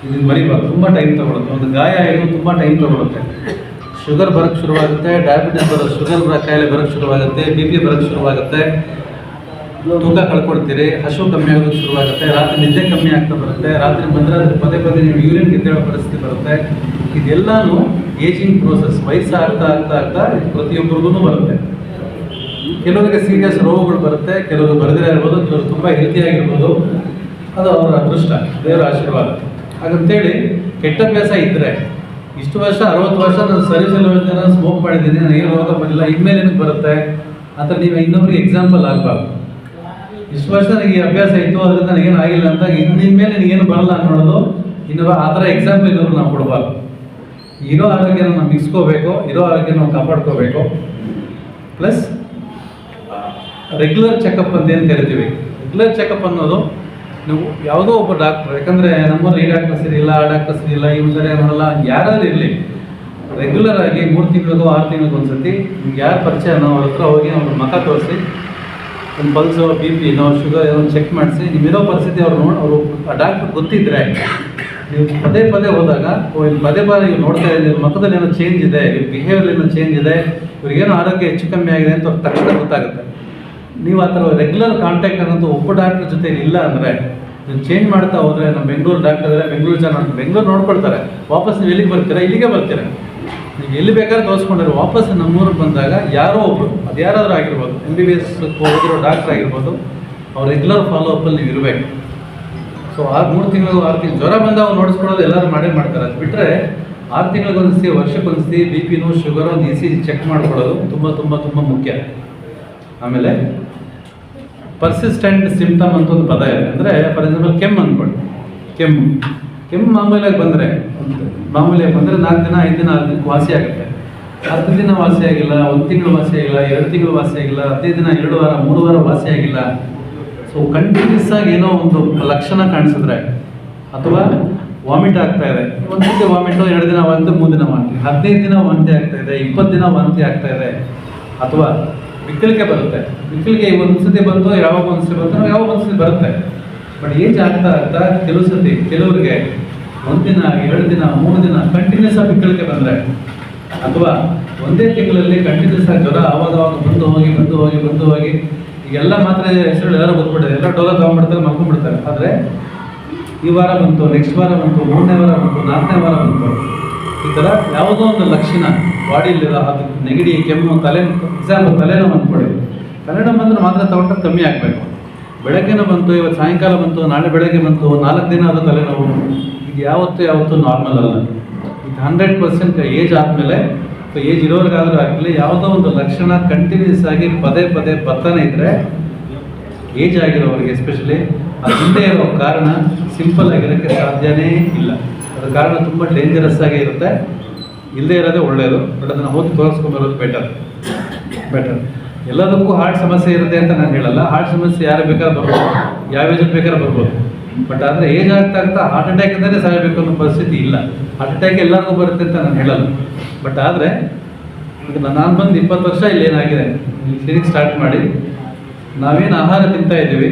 ಇದನ್ನು ಮರಿಬಾರ್ದು ತುಂಬ ಟೈಮ್ ತಗೊಳುತ್ತೆ. ಒಂದು ಗಾಯ ಏನು ತುಂಬ ಟೈಮ್ ತಗೊಳುತ್ತೆ. ಶುಗರ್ ಬರೋಕ್ಕೆ ಶುರುವಾಗುತ್ತೆ ಡಯಾಬಿಟಿಸ್ ಬರೋ ಶುಗರ್ ಬರೋ ಕಾಯಿಲೆ ಬರೋಕ್ಕೆ ಶುರುವಾಗುತ್ತೆ ಬಿ ಪಿ ಬರೋಕ್ಕೆ ಶುರುವಾಗುತ್ತೆ. ತೂಕ ಕಳ್ಕೊಳ್ತೀರಿ, ಹಸು ಕಮ್ಮಿ ಆಗೋಕ್ಕೆ ಶುರುವಾಗುತ್ತೆ, ರಾತ್ರಿ ನಿದ್ದೆ ಕಮ್ಮಿ ಆಗ್ತಾ ಬರುತ್ತೆ. ರಾತ್ರಿ ಬಂದರೆ ಪದೇ ಪದೇ ನೀವು ಯೂರಿನ್ ಕಿತ್ತೇಳೋ ಪರಿಸ್ಥಿತಿ ಬರುತ್ತೆ. ಇದೆಲ್ಲನೂ ಏಜಿಂಗ್ ಪ್ರೋಸೆಸ್ ವಯಸ್ಸಾಗ್ತಾ ಆಗ್ತಾ ಆಗ್ತಾ ಪ್ರತಿಯೊಬ್ಬರಿಗೂ ಬರುತ್ತೆ. ಕೆಲವರಿಗೆ ಸೀರಿಯಸ್ ರೋಗಗಳು ಬರುತ್ತೆ, ಕೆಲವರು ಬರೆದಿರೋ ಇರ್ಬೋದು ಕೆಲವರು ತುಂಬ ಹೆಲ್ತಿಯಾಗಿರ್ಬೋದು ಅದು ಅವರ ಅದೃಷ್ಟ, ದೇವರ ಆಶೀರ್ವಾದ. ಹಾಗಂತೇಳಿ ಕೆಟ್ಟ ಅಭ್ಯಾಸ ಇದ್ದರೆ ಇಷ್ಟು ವರ್ಷ, ಅರವತ್ತು ವರ್ಷ ನಾನು ಸರ್ವಿಸ್ ಎಲ್ಲ ಸ್ಮೋಕ್ ಮಾಡಿದ್ದೀನಿ, ನಾನು ಏನು ರೋಗ ಬರಲಿಲ್ಲ ಇನ್ಮೇಲೆ ಏನಕ್ಕೆ ಬರುತ್ತೆ? ಅಂತ ನೀವು ಇನ್ನೊಬ್ರಿಗೆ ಎಕ್ಸಾಂಪಲ್ ಆಗಬಾರ್ದು. ಇಷ್ಟು ವರ್ಷ ನನಗೆ ಈ ಅಭ್ಯಾಸ ಇತ್ತು, ಅದರಿಂದ ನನಗೇನು ಆಗಿಲ್ಲ ಅಂತ ಇನ್ಮೇಲೆ ನನಗೇನು ಬರಲ್ಲ ಅನ್ನೋದು ಇನ್ನು ಆ ಥರ ಎಕ್ಸಾಂಪಲ್ ಇನ್ನೊಬ್ರು ನಾವು ಕೊಡಬಾರ್ದು. ಇರೋ ಆರೋಗ್ಯನ ನಾವು ಮಿಕ್ಸ್ಕೋಬೇಕು ಇರೋ ಆರೋಗ್ಯನ ನಾವು ಕಾಪಾಡ್ಕೋಬೇಕು. ಪ್ಲಸ್ ರೆಗ್ಯುಲರ್ ಚೆಕಪ್ ಅಂತ ಏನು ಕರಿತೀವಿ? ರೆಗ್ಯುಲರ್ ಚೆಕಪ್ ಅನ್ನೋದು ನೀವು ಯಾವುದೋ ಒಬ್ಬ ಡಾಕ್ಟ್ರ್ ಯಾಕಂದರೆ ನಮ್ಮಲ್ಲಿ ಈ ಡಾಕ್ಟರ್ ಇಲ್ಲ ಆ ಡಾಕ್ಟರ್ ಸರಿ ಇಲ್ಲ ಇವ್ನು ಸರಿ ಅನ್ನೋಲ್ಲ ಯಾರಾದ್ರೂ ಇರಲಿ. ರೆಗ್ಯುಲರ್ ಆಗಿ ಮೂರು ತಿಂಗಳಿಗೂ, ಆರು ತಿಂಗಳಿಗೂ ಒಂದ್ಸತಿ ನಿಮ್ಗೆ ಯಾರು ಪರಿಚಯನೋ ಅವ್ರ ಹತ್ರ ಹೋಗಿ ಅವ್ರ ಮಖ ತೋರಿಸಿ, ಒಂದು ಪಲ್ಸು ಬಿ ಪಿನೋ ಶುಗರ್ ಏನೋ ಚೆಕ್ ಮಾಡಿಸಿ ನಿಮ್ಮಿರೋ ಪರಿಸ್ಥಿತಿ ಅವ್ರು ನೋಡಿ, ಅವರು ಆ ಡಾಕ್ಟ್ರ್ ಗೊತ್ತಿದ್ರೆ ನೀವು ಪದೇ ಪದೇ ಹೋದಾಗ ಇಲ್ಲಿ ಪದೇ ಪದೇ ಇವ್ರು ನೋಡ್ತಾ ಇದ್ದೀವಿ ಇವ್ರ ಮುಖದಲ್ಲಿ ಏನೋ ಚೇಂಜ್ ಇದೆ, ಇವ್ರ ಬಿಹೇವಿಯರ್ ಏನೋ ಚೇಂಜ್ ಇದೆ, ಇವ್ರಿಗೇನೋ ಆರೋಗ್ಯ ಹೆಚ್ಚು ಕಮ್ಮಿ ಆಗಿದೆ ಅಂತ ತಕ್ಷಣ ಗೊತ್ತಾಗುತ್ತೆ. ನೀವು ಆ ಥರ ರೆಗ್ಯುಲರ್ ಕಾಂಟ್ಯಾಕ್ಟ್ ಅನ್ನೋದು ಒಬ್ಬ ಡಾಕ್ಟ್ರ್ ಜೊತೆ ಇಲ್ಲ ಅಂದರೆ ನೀವು ಚೇಂಜ್ ಮಾಡ್ತಾ ಹೋದರೆ ನಮ್ಮ ಬೆಂಗಳೂರು ಡಾಕ್ಟರ್ ಇದ್ದಾರೆ ಬೆಂಗಳೂರು ಜನ ಬೆಂಗಳೂರು ನೋಡ್ಕೊಳ್ತಾರೆ. ವಾಪಸ್ ನೀವು ಎಲ್ಲಿಗೆ ಬರ್ತೀರಾ? ಇಲ್ಲಿಗೆ ಬರ್ತೀರಾ? ನೀವು ಎಲ್ಲಿ ಬೇಕಾದ್ರೆ ತೋರಿಸ್ಕೊಂಡ್ರೆ ವಾಪಸ್ ನಮ್ಮೂರಿಗೆ ಬಂದಾಗ ಯಾರೋ ಒಬ್ಬರು ಅದು ಯಾರಾದರೂ ಆಗಿರ್ಬೋದು ಎಂ ಬಿ ಬಿ ಎಸ್ ಹೋಗಿರೋ ಡಾಕ್ಟರ್ ಆಗಿರ್ಬೋದು, ಅವ್ರು ರೆಗ್ಯುಲರ್ ಫಾಲೋ ಅಪ್ಪಲ್ಲಿ ನೀವು ಇರಬೇಕು. ಸೊ ಆರು, ಮೂರು ತಿಂಗಳು ಆರು ತಿಂಗಳು ಜ್ವರ ಬಂದಾಗ ನೋಡಿಸ್ಕೊಳ್ಳೋದು ಎಲ್ಲರೂ ಮಾಡೇ ಮಾಡ್ತಾರೆ. ಅದು ಬಿಟ್ಟರೆ ಆರು ತಿಂಗಳಿಗೆ ಒಂದ್ಸತಿ ವರ್ಷಕ್ಕೆ ಒಂದ್ಸತಿ ಬಿ ಪಿನೂ ಶುಗರು ಒಂದು ಇ ಸಿ ಚೆಕ್ ಮಾಡ್ಕೊಳ್ಳೋದು ತುಂಬ ತುಂಬ ತುಂಬ ಮುಖ್ಯ. ಆಮೇಲೆ ಪರ್ಸಿಸ್ಟೆಂಟ್ ಸಿಂಪ್ಟಮ್ ಅಂತ ಒಂದು ಪದ ಇದೆ. ಅಂದರೆ ಫಾರ್ ಎಕ್ಸಾಂಪಲ್ ಕೆಮ್ಮು ಅಂದ್ಕೊಳ್ಳಿ ಕೆಮ್ಮು. ಕೆಮ್ಮು ಮಾಮೂಲಿಯಾಗಿ ಬಂದರೆ ಮಾಮೂಲಿಯಾಗಿ ಬಂದರೆ ನಾಲ್ಕು ದಿನ, ಐದು ದಿನ, ಆರು ದಿನಕ್ಕೆ ವಾಸಿ ಆಗುತ್ತೆ. ಹತ್ತು ದಿನ ವಾಸಿ ಆಗಿಲ್ಲ, ಒಂದು ತಿಂಗಳು ವಾಸಿ ಆಗಿಲ್ಲ, ಎರಡು ತಿಂಗಳು ವಾಸಿ ಆಗಿಲ್ಲ, ಹದಿನೈದು ದಿನ, ಎರಡು ವಾರ, ಮೂರು ವಾರ ವಾಸಿ ಆಗಿಲ್ಲ. ಸೊ ಕಂಟಿನ್ಯೂಸ್ ಆಗಿ ಏನೋ ಒಂದು ಲಕ್ಷಣ ಕಾಣಿಸಿದ್ರೆ, ಅಥವಾ ವಾಮಿಟ್ ಆಗ್ತಾ ಇದೆ. ಒಂದು ದಿನ ವಾಮಿಟು ಎರಡು ದಿನ ವಾಂತಿ, ಮೂರು ದಿನ ವಾಂತಿ. ಹದಿನೈದು ದಿನ ವಾಂತಿ ಆಗ್ತಾ ಇದೆ, ಇಪ್ಪತ್ತು ದಿನ ವಾಂತಿ ಆಗ್ತಾ ಇದೆ. ಅಥವಾ ಬಿಕ್ಕಳಿಗೆ ಬರುತ್ತೆ. ಬಿಕ್ಕಳಿಗೆ ಒಂದು ಸತಿ ಬಂತು ಯಾವಾಗ ಒಂದು ಸತಿ ಬಂತು ಯಾವಾಗ ಒಂದು ಸತಿ ಬರುತ್ತೆ. ಬಟ್ ಏಜ್ ಆಗ್ತಾ ಆಗ್ತಾ ಕೆಲವು ಸತಿ ಕೆಲವರಿಗೆ ಒಂದು ದಿನ, ಎರಡು ದಿನ, ಮೂರು ದಿನ ಕಂಟಿನ್ಯೂಸ್ ಆಗಿ ಬಿಕ್ಕಳಿಗೆ ಬಂದರೆ ಅಥವಾ ಒಂದೇ ತಿಂಗಳಲ್ಲಿ ಕಂಟಿನ್ಯೂಸ್ ಆಗಿ ಜ್ವರ ಆವಾಗ ಆವಾಗ ಬಂದು ಹೋಗಿ ಬಂದು ಹೋಗಿ ಬಂದು ಹೋಗಿ ಈಗೆಲ್ಲ ಮಾತ್ರ ಹೆಸರು ಎಲ್ಲರೂ ಗೊತ್ಬಿಟ್ಟಿದೆ ಎಲ್ಲ ಡೋಲ ತಗೊಂಡ್ಬಿಡ್ತಾರೆ, ಮಲ್ಕೊಂಡ್ಬಿಡ್ತಾರೆ. ಆದರೆ ಈ ವಾರ ಬಂತು ನೆಕ್ಸ್ಟ್ ವಾರ ಬಂತು, ಮೂರನೇ ವಾರ ಬಂತು, ನಾಲ್ಕನೇ ವಾರ ಬಂತು. ಈ ಥರ ಯಾವುದೋ ಒಂದು ಲಕ್ಷಣ ಬಾಡಿಯಲ್ಲಿರೋ ಅದು ನೆಗಡಿ, ಕೆಮ್ಮು, ತಲೆ ಎಕ್ಸಾಂಪಲ್ ತಲೆನೋವು ಅಂದ್ಕೊಳ್ಳಿ ತಲೆನೋವು ಬಂದರೆ ಮಾತ್ರ ತಗೊಂಡ್ರೆ ಕಮ್ಮಿ ಆಗಬೇಕು. ಬೆಳಗ್ಗೆನೂ ಬಂತು, ಇವತ್ತು ಸಾಯಂಕಾಲ ಬಂತು, ನಾಳೆ ಬೆಳಗ್ಗೆ ಬಂತು, ನಾಲ್ಕು ದಿನ ಅದು ತಲೆನೋವು. ಇದು ಯಾವತ್ತು ಯಾವತ್ತೂ ನಾರ್ಮಲ್ ಅಲ್ಲ. ಇದು ಹಂಡ್ರೆಡ್ ಪರ್ಸೆಂಟ್ ಏಜ್ ಆದಮೇಲೆ ಏಜ್ ಇರೋರಿಗಾದರೂ ಆಗಲಿ, ಯಾವುದೋ ಒಂದು ಲಕ್ಷಣ ಕಂಟಿನ್ಯೂಸ್ ಆಗಿ ಪದೇ ಪದೇ ಬರ್ತಾನೆ ಇದ್ದರೆ ಏಜ್ ಆಗಿರೋರಿಗೆ ಎಸ್ಪೆಷಲಿ ಅದು ಹಿಂದೆ ಇರೋ ಕಾರಣ ಸಿಂಪಲ್ ಆಗಿರೋಕ್ಕೆ ಸಾಧ್ಯನೇ ಇಲ್ಲ. ಅದರ ಕಾರಣ ತುಂಬ ಡೇಂಜರಸ್ ಆಗೇ ಇರುತ್ತೆ. ಇಲ್ಲದೇ ಇರೋದೇ ಒಳ್ಳೆಯದು ಬಟ್ ಅದನ್ನು ಹೋಗಿ ತೋರಿಸ್ಕೊಂಬರೋದು ಬೆಟರ್ ಬೆಟರ್ ಎಲ್ಲದಕ್ಕೂ ಹಾರ್ಟ್ ಸಮಸ್ಯೆ ಇರುತ್ತೆ ಅಂತ ನಾನು ಹೇಳಲ್ಲ. ಹಾರ್ಟ್ ಸಮಸ್ಯೆ ಯಾರು ಬೇಕಾದ್ರೂ ಬರ್ಬೋದು. ಯಾವ ಏಜಲ್ಲಿ ಬೇಕಾದ್ರೂ ಬರ್ಬೋದು. ಬಟ್ ಆದರೆ ಏಜ್ ಆಗ್ತಾ ಆಗ್ತಾ ಹಾರ್ಟ್ ಅಟ್ಯಾಕ್ ಅಂತಲೇ ಸಾಯಬೇಕು ಅನ್ನೋ ಪರಿಸ್ಥಿತಿ ಇಲ್ಲ. ಹಾರ್ಟ್ ಅಟ್ಯಾಕ್ ಎಲ್ಲರಿಗೂ ಬರುತ್ತೆ ಅಂತ ನಾನು ಹೇಳಲ್ಲ. ಬಟ್ ಆದರೆ ನಾನು ಬಂದು ಇಪ್ಪತ್ತು ವರ್ಷ ಇಲ್ಲಿ ಏನಾಗಿದೆ? ಕ್ಲಿನಿಕ್ ಸ್ಟಾರ್ಟ್ ಮಾಡಿ. ನಾವೇನು ಆಹಾರ ತಿಂತಾ ಇದ್ದೀವಿ?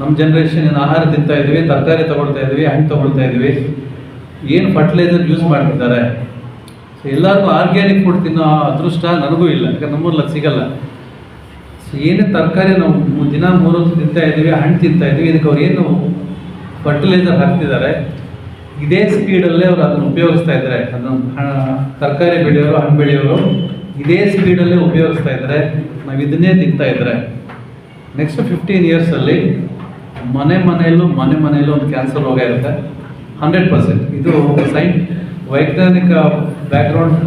ನಮ್ಮ ಜನ್ರೇಷನ್ ಏನು ಆಹಾರ ತಿಂತಾ ಇದ್ದೀವಿ? ತರಕಾರಿ ತೊಗೊಳ್ತಾ ಇದ್ದೀವಿ? ಹಣ್ಣು ತೊಗೊಳ್ತಾ ಇದ್ದೀವಿ? ಏನು ಫರ್ಟಿಲೈಸರ್ ಯೂಸ್ ಮಾಡ್ತಿದ್ದಾರೆ? ಸೊ ಎಲ್ಲರಿಗೂ ಆರ್ಗ್ಯಾನಿಕ್ ಫುಡ್ ತಿನ್ನೋ ಅದೃಷ್ಟ ನನಗೂ ಇಲ್ಲ, ಯಾಕಂದ್ರೆ ನಮ್ಮೂರಲ್ಲಿ ಸಿಗಲ್ಲ. ಸೊ ಏನೇ ತರಕಾರಿ ನಾವು ದಿನ ಮೂರು ತಿಂತಾ ಇದ್ದೀವಿ, ಹಣ್ಣು ತಿಂತಾ ಇದ್ದೀವಿ, ಇದಕ್ಕೆ ಅವ್ರು ಏನು ಫರ್ಟಿಲೈಸರ್ ಹಾಕ್ತಿದ್ದಾರೆ, ಇದೇ ಸ್ಪೀಡಲ್ಲೇ ಅವರು ಅದನ್ನು ಉಪಯೋಗಿಸ್ತಾ ಇದ್ದಾರೆ. ಅದನ್ನು ತರಕಾರಿ ಬೆಳೆಯೋರು, ಹಣ್ಣು ಬೆಳೆಯೋರು, ಇದೇ ಸ್ಪೀಡಲ್ಲೇ ಉಪಯೋಗಿಸ್ತಾ ಇದ್ದಾರೆ. ನಾವು ಇದನ್ನೇ ತಿಂತಾ ಇದ್ದಾರೆ ನೆಕ್ಸ್ಟ್ ಫಿಫ್ಟೀನ್ ಇಯರ್ಸಲ್ಲಿ ಮನೆ ಮನೆಯಲ್ಲೂ ಮನೆ ಮನೆಯಲ್ಲೂ ಒಂದು ಕ್ಯಾನ್ಸರ್ ರೋಗ ಇರುತ್ತೆ. Hundred percent. ಇದು ಸೈನ್ ವೈಜ್ಞಾನಿಕ ಬ್ಯಾಕ್ಗ್ರೌಂಡ್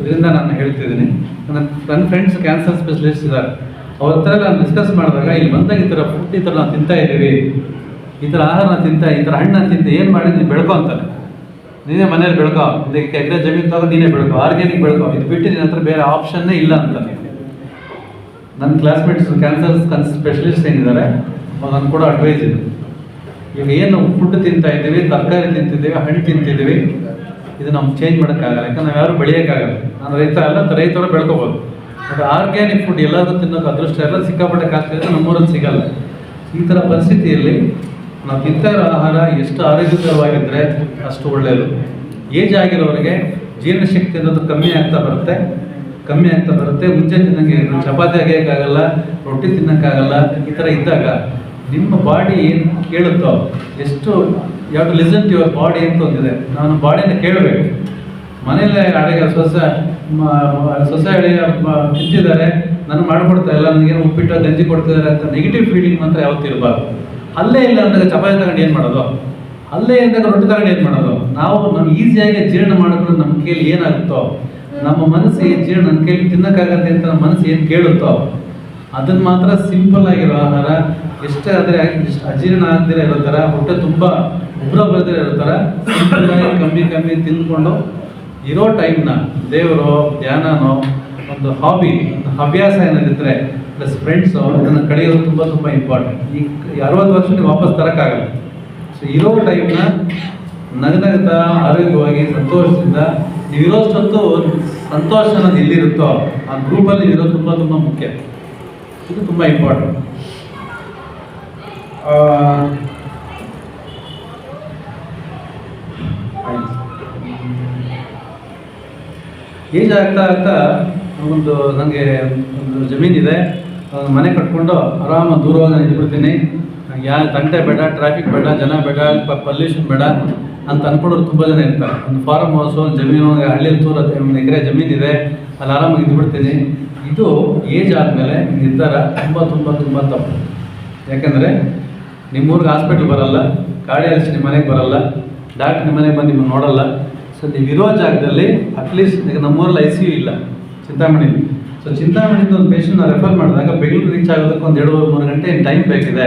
ಇದರಿಂದ ನಾನು ಹೇಳ್ತಿದ್ದೀನಿ. ನನ್ನ ನನ್ನ ಫ್ರೆಂಡ್ಸ್ ಕ್ಯಾನ್ಸರ್ ಸ್ಪೆಷಲಿಸ್ಟ್ ಇದ್ದಾರೆ. ಅವ್ರ ಎಲ್ಲ ನಾನು ಡಿಸ್ಕಸ್ ಮಾಡಿದಾಗ, ಇಲ್ಲಿ ಬಂದಾಗ ಈ ಥರ ಫುಡ್ ಈ ಥರ ನಾವು ತಿಂತಾ ಇದ್ದೀವಿ. ಈ ಥರ ಆಹಾರ ನಾನು ತಿಂತ, ಈ ಥರ ಹಣ್ಣು ನಾನು ತಿಂತ, ಏನು ಮಾಡಿ ನೀನು ಬೆಳ್ಕೊ ಅಂತಾರೆ ನೀನೇ ಮನೇಲಿ ಬೆಳ್ಕೊ. ಇದಕ್ಕೆ ಎಗ್ರೆ ಜಮೀನು ತಗೋ ನೀನೇ ಬೆಳ್ಕೊ. ಆರ್ಗ್ಯಾನಿಕ್ ಬೆಳ್ಕೊ. ಇದು ಬಿಟ್ಟು ನಿನ್ನ ಹತ್ರ ಬೇರೆ ಆಪ್ಷನ್ನೇ ಇಲ್ಲ ಅಂತ. ನನ್ನ ಕ್ಲಾಸ್ಮೇಟ್ಸ್ ಕ್ಯಾನ್ಸರ್ ಕನ್ ಸ್ಪೆಷಲಿಸ್ಟ್ ಏನಿದ್ದಾರೆ, ಅವ್ರು ನಾನು ಕೂಡ ಅಡ್ವೈಸ್ ಇದು. ಈಗ ಏನು ಫುಡ್ ತಿಂತಾ ಇದ್ದೀವಿ, ತರಕಾರಿ ತಿಂತಿದ್ದೀವಿ, ಹಣ್ಣು ತಿಂತಿದ್ದೀವಿ, ಇದು ನಮ್ಗೆ ಚೇಂಜ್ ಮಾಡೋಕ್ಕಾಗಲ್ಲ. ಯಾಕಂದ್ರೆ ನಾವು ಯಾರು ಬೆಳೆಯೋಕ್ಕಾಗಲ್ಲ. ನಾನು ರೈತ ಅಲ್ಲ ರೈತರ ಬೆಳ್ಕೊಬೋದು. ಬಟ್ ಆರ್ಗ್ಯಾನಿಕ್ ಫುಡ್ ಎಲ್ಲಾದರೂ ತಿನ್ನೋಕೆ ಅದೃಷ್ಟ ಎಲ್ಲ ಸಿಕ್ಕಾಪಟ್ಟೆ ಕಾಸ್ಟ್ ಇದೆ ನಮ್ಮೂರಲ್ಲಿ ಸಿಗಲ್ಲ. ಈ ಥರ ಪರಿಸ್ಥಿತಿಯಲ್ಲಿ ನಾವು ತಿಂತಾ ಆಹಾರ ಎಷ್ಟು ಆರೋಗ್ಯಕರವಾಗಿದ್ದರೆ ಅಷ್ಟು ಒಳ್ಳೆಯದು ಏಜ್ ಆಗಿರೋರಿಗೆ ಜೀರ್ಣಶಕ್ತಿ ಅನ್ನೋದು ಕಮ್ಮಿ ಆಗ್ತಾ ಬರುತ್ತೆ. ಕಮ್ಮಿ ಆಗ್ತಾ ಬರುತ್ತೆ. ಮುಂಚೆ ತಿನ್ನಂಗೆ ಚಪಾತಿ ಆಗಕ್ಕಾಗಲ್ಲ ರೊಟ್ಟಿ ತಿನ್ನೋಕ್ಕಾಗಲ್ಲ, ಈ ಥರ ಇದ್ದಾಗ ನಿಮ್ಮ ಬಾಡಿ ಏನು ಕೇಳುತ್ತೋ, ಎಷ್ಟು ಯಾವ ಲಿಸನ್ ಯುವರ್ ಬಾಡಿ ಅಂತ ಒಂದಿದೆ, ನಾನು ಬಾಡಿನ ಕೇಳಬೇಕು. ಮನೆಯಲ್ಲೇ ಅಡುಗೆ ಸೊಸೆ ಸೊಸೆ ಅಡುಗೆ ತಿಂತಿದ್ದಾರೆ ನನಗೆ ಮಾಡಿಕೊಡ್ತಾ ಇಲ್ಲ, ನನಗೇನು ಉಪ್ಪಿಟ್ಟು, ಗಂಜಿ ಕೊಡ್ತಿದ್ದಾರೆ ಅಂತ ನೆಗೆಟಿವ್ ಫೀಲಿಂಗ್ ಮಾತ್ರ ಯಾವತ್ತೂ ಇರಬಾರ್ದು. ಅಲ್ಲೇ ಇಲ್ಲ ಅಂದಾಗ ಚಪಾತಿ ತಗೊಂಡು ಏನು ಮಾಡೋದು? ಅಲ್ಲೇ ಇದ್ದಾಗ ರೊಟ್ಟಿ ತಗೊಂಡು ಏನು ಮಾಡೋದು? ನಾವು ನಮ್ಮ ಈಸಿಯಾಗಿ ಜೀರ್ಣ ಮಾಡಿಕೊಂಡು ನಮ್ಮ ಕೈಲಿ ಏನಾಗುತ್ತೋ, ನಮ್ಮ ಮನಸ್ಸು ಏನು ಜೀರ್ಣ ನನ್ನ ಕೈಲಿ ತಿನ್ನೋಕ್ಕಾಗತ್ತೆ ಅಂತ ನಮ್ಮ ಮನಸ್ಸು ಏನು ಕೇಳುತ್ತೋ ಅದನ್ನು ಮಾತ್ರ ಸಿಂಪಲ್ ಆಗಿರೋ ಆಹಾರ ಎಷ್ಟೇ ಆದರೆ ಅಜೀರ್ಣ ಆಗದಿರ ಇರೋ ಥರ ಹೊಟ್ಟೆ ತುಂಬ ಉಬ್ರ ಬರದಿರ ಇರೋ ಥರ ಕಮ್ಮಿ ಕಮ್ಮಿ ತಿಂದ್ಕೊಂಡು ಇರೋ ಟೈಮ್ನ ದೇವರು, ಧ್ಯಾನನೋ ಒಂದು ಹಾಬಿ ಒಂದು ಹವ್ಯಾಸ ಏನಾದಿದ್ರೆ ಪ್ಲಸ್ ಫ್ರೆಂಡ್ಸು ಅದನ್ನು ಕಳೆಯೋದು ತುಂಬ ತುಂಬ ಇಂಪಾರ್ಟೆಂಟ್ ಈ ಅರವತ್ತು ವರ್ಷ ನೀವು ವಾಪಸ್ ತರೋಕ್ಕಾಗಲ್ಲ. ಸೊ ಇರೋ ಟೈಮ್ನ ನಗನಗತ, ಆರೋಗ್ಯವಾಗಿ, ಸಂತೋಷದಿಂದ ನೀವು ಇರೋಷ್ಟೊತ್ತು ಸಂತೋಷ ಅನ್ನೋದು ಎಲ್ಲಿರುತ್ತೋ ಆ ಗ್ರೂಪಲ್ಲಿ ಇರೋದು ತುಂಬ ತುಂಬ ಮುಖ್ಯ. ಇದು ತುಂಬ ಇಂಪಾರ್ಟೆಂಟ್ ಏಜ್ ಆಗ್ತಾ ಆಗ್ತಾ ಒಂದು ನನಗೆ ಒಂದು ಜಮೀನಿದೆ ಮನೆ ಕಟ್ಕೊಂಡು ಆರಾಮ ದೂರವಾಗಿ ನಾನು ಇದ್ಬಿಡ್ತೀನಿ. ಯಾ ತಂಟೆ ಬೇಡ ಟ್ರಾಫಿಕ್ ಬೇಡ, ಜನ ಬೇಡ ಪಲ್ಯೂಷನ್ ಬೇಡ ಅಂತ ಅನ್ಕೊಂಡವ್ರು ತುಂಬ ಜನ ಇರ್ತಾರೆ. ಒಂದು ಫಾರ್ಮ್ ಹೌಸು ಒಂದು ಜಮೀನು ಹಳ್ಳಿಯಲ್ಲಿ ದೂರ ಒಂದು ಎಕರೆ ಜಮೀನಿದೆ ಅಲ್ಲಿ ಆರಾಮಾಗಿ ಇದ್ಬಿಡ್ತೀನಿ. ಇದು ಏಜ್ ಆದಮೇಲೆ ನಿರ್ಧಾರ ತುಂಬ ತುಂಬ ತುಂಬ ತಪ್ಪು. ಯಾಕೆಂದರೆ ನಿಮ್ಮೂರಿಗೆ ಹಾಸ್ಪಿಟ್ಲ್ ಬರಲ್ಲ, ಗಾಡಿ ಹರಿಸಿ ನಿಮ್ಮ ಮನೆಗೆ ಬರಲ್ಲ ಡಾಕ್ಟ್ರ್ ನಿಮ್ಮ ಮನೆಗೆ ಬಂದು ನಿಮ್ಮನ್ನು ನೋಡಲ್ಲ. ಸೊ ನೀವು ಇರೋ ಜಾಗದಲ್ಲಿ ಅಟ್ಲೀಸ್ಟ್ ಈಗ ನಮ್ಮೂರಲ್ಲಿ ಐ ಸಿ ಯು ಇಲ್ಲ, ಚಿಂತಾಮಣಿ ಸೊ ಚಿಂತಾಮಣಿಯಿಂದ ಒಂದು ಪೇಷಂಟ್ನ ರೆಫರ್ ಮಾಡಿದಾಗ ಬೆಂಗಳೂರು ರೀಚ್ ಆಗೋದಕ್ಕೆ ಒಂದು ಎರಡುವರೆ, ಮೂರು ಗಂಟೆ ಟೈಮ್ ಬೇಕಿದೆ.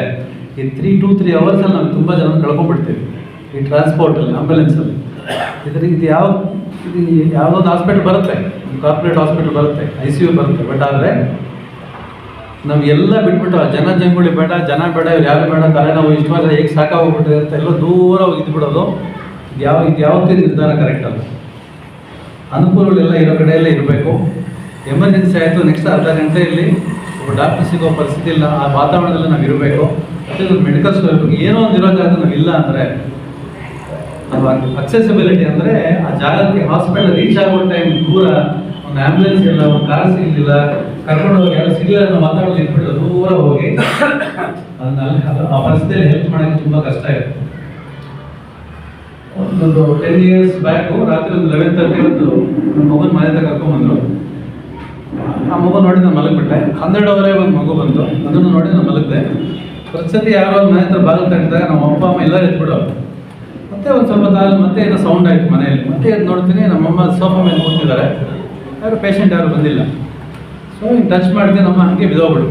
ಈ ತ್ರೀ ಟು ತ್ರೀ ಅವರ್ಸಲ್ಲಿ ನಾವು ತುಂಬ ಜನ ಕಳ್ಕೊಂಡ್ಬಿಡ್ತೀವಿ, ಈ ಟ್ರಾನ್ಸ್ಪೋರ್ಟಲ್ಲಿ ಆಂಬುಲೆನ್ಸಲ್ಲಿ ಇದರಿಂದ ಇದು ಯಾವ, ಇದು ಯಾವುದೊಂದು ಹಾಸ್ಪಿಟ್ಲ್ ಬರುತ್ತೆ ಕಾರ್ಪೊರೇಟ್ ಹಾಸ್ಪಿಟ್ಲ್ ಬರುತ್ತೆ ಐ ಸಿ ಯು ಬರುತ್ತೆ. ಬಟ್ ಆದರೆ ನಾವು ಎಲ್ಲ ಬಿಟ್ಬಿಟ್ಟು ಜನ ಜಂಗುಳಿ ಬೇಡ, ಜನ ಬೇಡ, ಇವ್ರು ಯಾರು ಬೇಡ, ತಲೆನೋವು ಇಷ್ಟು ಮಾತ್ರ ಹೇಗೆ ಸಾಕಾಗೋಗ್ಬಿಟ್ಟಿದೆ ಅಂತ ಎಲ್ಲ ದೂರ ಇದ್ಬಿಡೋದು. ಇದು ಯಾವ ಇದು ಯಾವತ್ತೂ ನಿರ್ಧಾರ ಕರೆಕ್ಟ್ ಅಲ್ಲ. ಅನುಕೂಲಗಳೆಲ್ಲ ಇರೋ ಕಡೆಯಲ್ಲೇ ಇರಬೇಕು. ಎಮರ್ಜೆನ್ಸಿ ಆಯಿತು ನೆಕ್ಸ್ಟ್ ಅರ್ಧ ಗಂಟೆಯಲ್ಲಿ ಒಬ್ಬ ಡಾಕ್ಟರ್ ಸಿಗೋ ಪರಿಸ್ಥಿತಿ ಇಲ್ಲ. ಆ ವಾತಾವರಣದಲ್ಲಿ ನಾವು ಇರಬೇಕು. ಮತ್ತು ಮೆಡಿಕಲ್ ಸ್ಟೋರ್ ಏನೋ ಒಂದು ಇರೋ ಜಾಗ ನಾವು ಇಲ್ಲ ಅಂದರೆ, ಅದು ಅಕ್ಸೆಸಿಬಿಲಿಟಿ ಅಂದರೆ ಆ ಜಾಗಕ್ಕೆ ಹಾಸ್ಪಿಟಲ್ ರೀಚ್ ಆಗೋ ಟೈಮ್ ದೂರ, ಒಂದು ಆ್ಯಂಬುಲೆನ್ಸ್ ಇಲ್ಲ, ಒಂದು ಕಾರ್ ಸಿಗಲಿಲ್ಲ ಕರ್ಕೊಂಡು ಹೋಗಿ ಯಾರು ಸಿಗಲಿಲ್ಲ ಅನ್ನೋ ಮಾತಾಡೋದು ಇಟ್ಬಿಟ್ಟು ದೂರ ಹೋಗಿ ಅದನ್ನ ಅಲ್ಲಿ ಆ ಪರಿಸ್ಥಿತಿಯಲ್ಲಿ ಹೆಲ್ಪ್ ಮಾಡೋಕೆ ತುಂಬ ಕಷ್ಟ ಆಯ್ತು ಒಂದು ಟೆನ್ ಇಯರ್ಸ್ ಬ್ಯಾಕು ರಾತ್ರಿ ಒಂದು ಲೆವೆನ್ ತರ್ಟಿ ಒಂದು ನಮ್ಮ ಮಗನ ಮನೆ ಹತ್ರ ಕರ್ಕೊಂಡ್ಬಂದ್ರು ಆ ಮಗು ನೋಡಿ ನಾನು ಮಲಗಿಬಿಟ್ಟೆ. ಹನ್ನೆರಡುವರೆ ಒಂದು ಮಗು ಬಂತು. ಅದನ್ನು ನೋಡಿ ನಾನು ಮಲಗಿದೆ. ಪ್ರತಿಸತಿ ಯಾರೋ ಮನೆ ಹತ್ರ ಬಾಗಿಲು ತಟ್ಟಿದಾಗ ನಮ್ಮ ಅಪ್ಪ, ಅಮ್ಮ ಎಲ್ಲರೂ ಎತ್ಬಿಡೋ ಮತ್ತೆ ಒಂದು ಸ್ವಲ್ಪ ತಾಲ್ ಮತ್ತೆ ಏನೋ ಸೌಂಡ್ ಆಯ್ತು ಮನೆಯಲ್ಲಿ. ಮತ್ತೆ ಎದ್ದು ನೋಡ್ತೀನಿ, ನಮ್ಮಮ್ಮ ಸೋಫಾ ಮೇಲೆ ಕೂತಿದ್ದಾರೆ. ಯಾರು ಪೇಷಂಟ್ ಯಾರು ಬಂದಿಲ್ಲ. ಸೊ ಹಿಂಗೆ ಟಚ್ ಮಾಡಿದೆ ನಮ್ಮ ಹಾಗೆ ಬಿದೋಗ್ಬಿಡು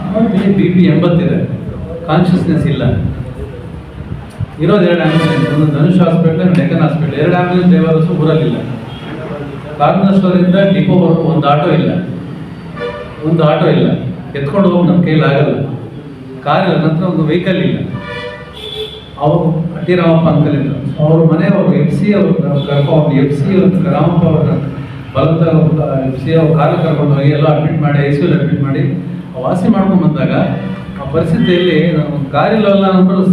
ಆಮೇಲೆ ಬಿ ಪಿ ಎಂಬತ್ತಿದೆ. ಕಾನ್ಷಿಯಸ್ನೆಸ್ ಇಲ್ಲ. ಇರೋದು ಎರಡು ಆ್ಯಂಬುಲೆನ್ಸ್ ಒಂದು ಧನುಷ್ ಹಾಸ್ಪಿಟ್ಲ್ ಒಂದು ಡೆಕ್ಕನ್ ಹಾಸ್ಪಿಟ್ಲ್ ಎರಡು ಆ್ಯಂಬುಲೆನ್ಸ್ ಡ್ರೈವರ್ಸು ಊರಲ್ಲಿಲ್ಲ. ಕಾರ್ನರ್ಸ್ವರಿಂದ ಡಿಪೋವರೆಗೂ ಒಂದು ಆಟೋ ಇಲ್ಲ. ಒಂದು ಆಟೋ ಇಲ್ಲ. ಎತ್ಕೊಂಡು ಹೋಗಿ ನಮ್ಮ ಕೈಲಿ ಆಗಲ್ಲ. ಕಾರ್ ಇಲ್ಲ ನಂತರ ಒಂದು ವೆಹಿಕಲ್ ಇಲ್ಲ. ಅವರು ಅಟ್ಟಿ ರಾಮಪ್ಪ ಅಂತಲಿದ್ರು ಅವ್ರ ಮನೆಯವರು ಎಫ್ ಸಿ ಅವರು ಕರ್ಕೊಂಡು ಎಫ್ ಸಿ ಅವ್ರ ರಾಮಪ್ಪ ಅವ್ರನ್ನ ಎಫ್ ಸಿ ಎ ಕಾರಲ್ಲಿ ಕರ್ಕೊಂಡು ಹೋಗಿ ಎಲ್ಲ ಅಡ್ಮಿಟ್ ಮಾಡಿ ಐ ಸಿ ಅಡ್ಮಿಟ್ ಮಾಡಿ ವಾಸಿ ಮಾಡ್ಕೊಂಡು ಬಂದಾಗ ಆ ಪರಿಸ್ಥಿತಿಯಲ್ಲಿ ನಾವು ಕಾರಿಲ್ಲವಲ್ಲ ಅಂದ್ಬಿಟ್ಟು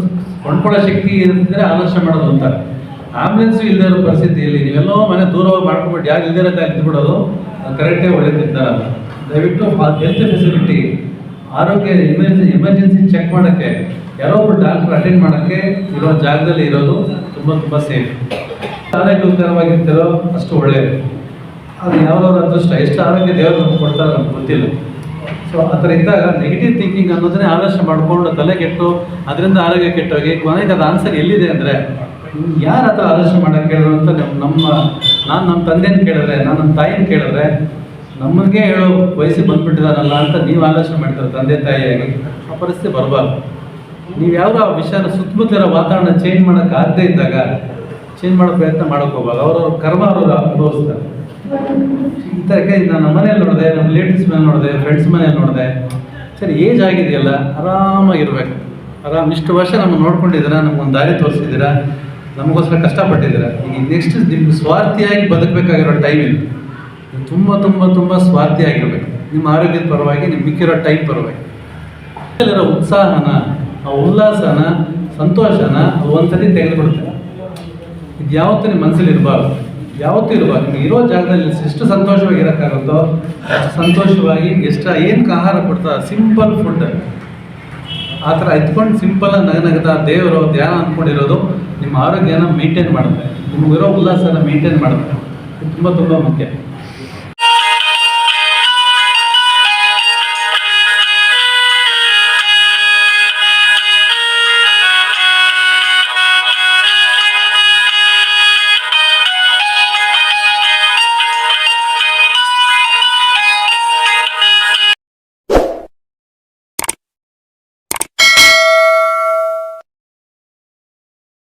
ಕೊಂಡ್ಕೊಳ್ಳೋ ಶಕ್ತಿ ಇದ್ರೆ ಆಲೋಚನೆ ಮಾಡೋದು ಅಂತ. ಆಂಬುಲೆನ್ಸ್ ಇಲ್ಲದೇ ಇರೋ ಪರಿಸ್ಥಿತಿಯಲ್ಲಿ ನೀವೆಲ್ಲೋ ಮನೆ ದೂರ ಮಾಡ್ಕೊಂಡ್ಬಿಟ್ಟು ಯಾರು ಇಲ್ದೇ ಇರೋ ಬಿಡೋದು ಕರೆಕ್ಟೇ ಒಳ್ಳೆದಿರ್ತಾರ ದಯವಿಟ್ಟು ಹೆಲ್ತ್ ಫೆಸಿಲಿಟಿ ಆರೋಗ್ಯ ಎಮರ್ಜೆನ್ಸಿ ಎಮರ್ಜೆನ್ಸಿ ಚೆಕ್ ಮಾಡೋಕ್ಕೆ, ಯಾರೋ ಒಬ್ಬರು ಡಾಕ್ಟರ್ ಅಟೆಂಡ್ ಮಾಡೋಕ್ಕೆ ಇರೋ ಜಾಗದಲ್ಲಿ ಇರೋದು ತುಂಬ ತುಂಬ ಸೇಫ್ ಆರೋಗ್ಯಕರವಾಗಿರ್ತಿರೋ ಅಷ್ಟು ಒಳ್ಳೆಯದು ಅದು ಯಾವ್ದಾದ್ರು ಅದೃಷ್ಟ ಎಷ್ಟು ಆರೋಗ್ಯ ದೇವರು ನಮ್ಗೆ ಕೊಡ್ತಾರೆ ನಮ್ಗೆ ಗೊತ್ತಿಲ್ಲ. ಸೊ ಥರ ಇದ್ದಾಗ ನೆಗೆಟಿವ್ ಥಿಂಕಿಂಗ್ ಅನ್ನೋದನ್ನೇ ಆಲೋಚನೆ ಮಾಡಿಕೊಂಡು ತಲೆ ಕೆಟ್ಟು, ಅದರಿಂದ ಆರೋಗ್ಯ ಕೆಟ್ಟೋಗಿ, ಕೊನೆಗೆ ಅದು ಆನ್ಸರ್ ಎಲ್ಲಿದೆ ಅಂದರೆ, ಯಾರು ಹತ್ರ ಆಲೋಚನೆ ಮಾಡೋಕ್ಕೆ ಕೇಳಿದ್ರು ಅಂತ ನಮ್ಮ ನಮ್ಮ, ನಾನು ನಮ್ಮ ತಂದೆಯನ್ನು ಕೇಳಿದ್ರೆ, ನಾನು ನಮ್ಮ ತಾಯಿನ ಕೇಳಿದ್ರೆ, ನಮಗೆ ಹೇಳೋ ವಯಸ್ಸಿಗೆ ಬಂದ್ಬಿಟ್ಟಿದಾರಲ್ಲ ಅಂತ ನೀವು ಆಲೋಚನೆ ಮಾಡ್ತಾರೆ ತಂದೆ ತಾಯಿಯಾಗಿ, ಆ ಪರಿಸ್ಥಿತಿ ಬರಬಾರ್ದು. ನೀವು ಯಾವ ಆ ವಿಷಯನ ಸುತ್ತಮುತ್ತಲಿರೋ ವಾತಾವರಣ ಚೇಂಜ್ ಮಾಡೋಕ್ಕಾಗದೇ ಇದ್ದಾಗ ಚೇಂಜ್ ಮಾಡೋ ಪ್ರಯತ್ನ ಮಾಡೋಕ್ಕೆ ಹೋಗಲ್ಲ ಅವ್ರವ್ರ ಕರ್ಮ ಅವರು ಅನುಭವಿಸ್ತಾರೆ. ಥರ ನಾನು ನಮ್ಮ ಮನೇಲಿ ನೋಡಿದೆ, ನಮ್ಮ ರಿಲೇಟಿವ್ಸ್ ಮನೇಲಿ ನೋಡಿದೆ ಫ್ರೆಂಡ್ಸ್ ಮನೇಲಿ ನೋಡಿದೆ. ಸರಿ ಏಜ್ ಆಗಿದೆಯಲ್ಲ, ಆರಾಮಾಗಿರ್ಬೇಕು. ಆರಾಮ್, ಇಷ್ಟು ವರ್ಷ ನಮ್ಮ ನೋಡ್ಕೊಂಡಿದ್ದೀರಾ, ನಮ್ಗೊಂದು ದಾರಿ ತೋರಿಸಿದ್ದೀರಾ, ನಮಗೋಸ್ಕರ ಕಷ್ಟಪಟ್ಟಿದ್ದೀರಾ. ಈಗ ನೆಕ್ಸ್ಟ್ ನಿಮ್ಗೆ ಸ್ವಾರ್ಥಿಯಾಗಿ ಬದುಕಬೇಕಾಗಿರೋ ಟೈಮ್ ಇದು. ತುಂಬ ತುಂಬ ತುಂಬ ಸ್ವಾರ್ಥಿಯಾಗಿರ್ಬೇಕು. ನಿಮ್ಮ ಆರೋಗ್ಯದ ಪರವಾಗಿ, ನಿಮ್ಗೆ ಮಿಕ್ಕಿರೋ ಟೈಮ್ ಪರವಾಗಿ. ಅಲ್ಲಿರೋ ಉತ್ಸಾಹನ, ಆ ಉಲ್ಲಾಸನ, ಸಂತೋಷನ ಅದು ಒಂದ್ಸತಿ ತೆಗೆದುಬಿಡುತ್ತೆ ಇದು ಯಾವತ್ತೂ ನಿಮ್ಮ ಮನಸ್ಸಲ್ಲಿ ಇರಬಾರ್ದು. ಯಾವತ್ತೂ ಇರಬಾರ್ದು ನಿಮ್ಗೆ ಇರೋ ಜಾಗದಲ್ಲಿ ಎಷ್ಟು ಸಂತೋಷವಾಗಿ ಇರೋಕ್ಕಾಗುತ್ತೋ ಸಂತೋಷವಾಗಿ ಎಷ್ಟು ಏನಕ್ಕೆ ಆಹಾರ ಕೊಡ್ತಾ? Simple food. ಆ ಥರ ಎತ್ಕೊಂಡು ಸಿಂಪಲ್ ನಗನಗದ ದೇವರು ಧ್ಯಾನ ಅಂದ್ಕೊಂಡಿರೋದು ನಿಮ್ಮ ಆರೋಗ್ಯನ ಮೇಂಟೈನ್ ಮಾಡುತ್ತೆ. ನಿಮಗಿರೋ ಉಲ್ಲಾಸನ ಮೇಂಟೈನ್ ಮಾಡುತ್ತೆ. ತುಂಬ ತುಂಬ ಮುಖ್ಯ.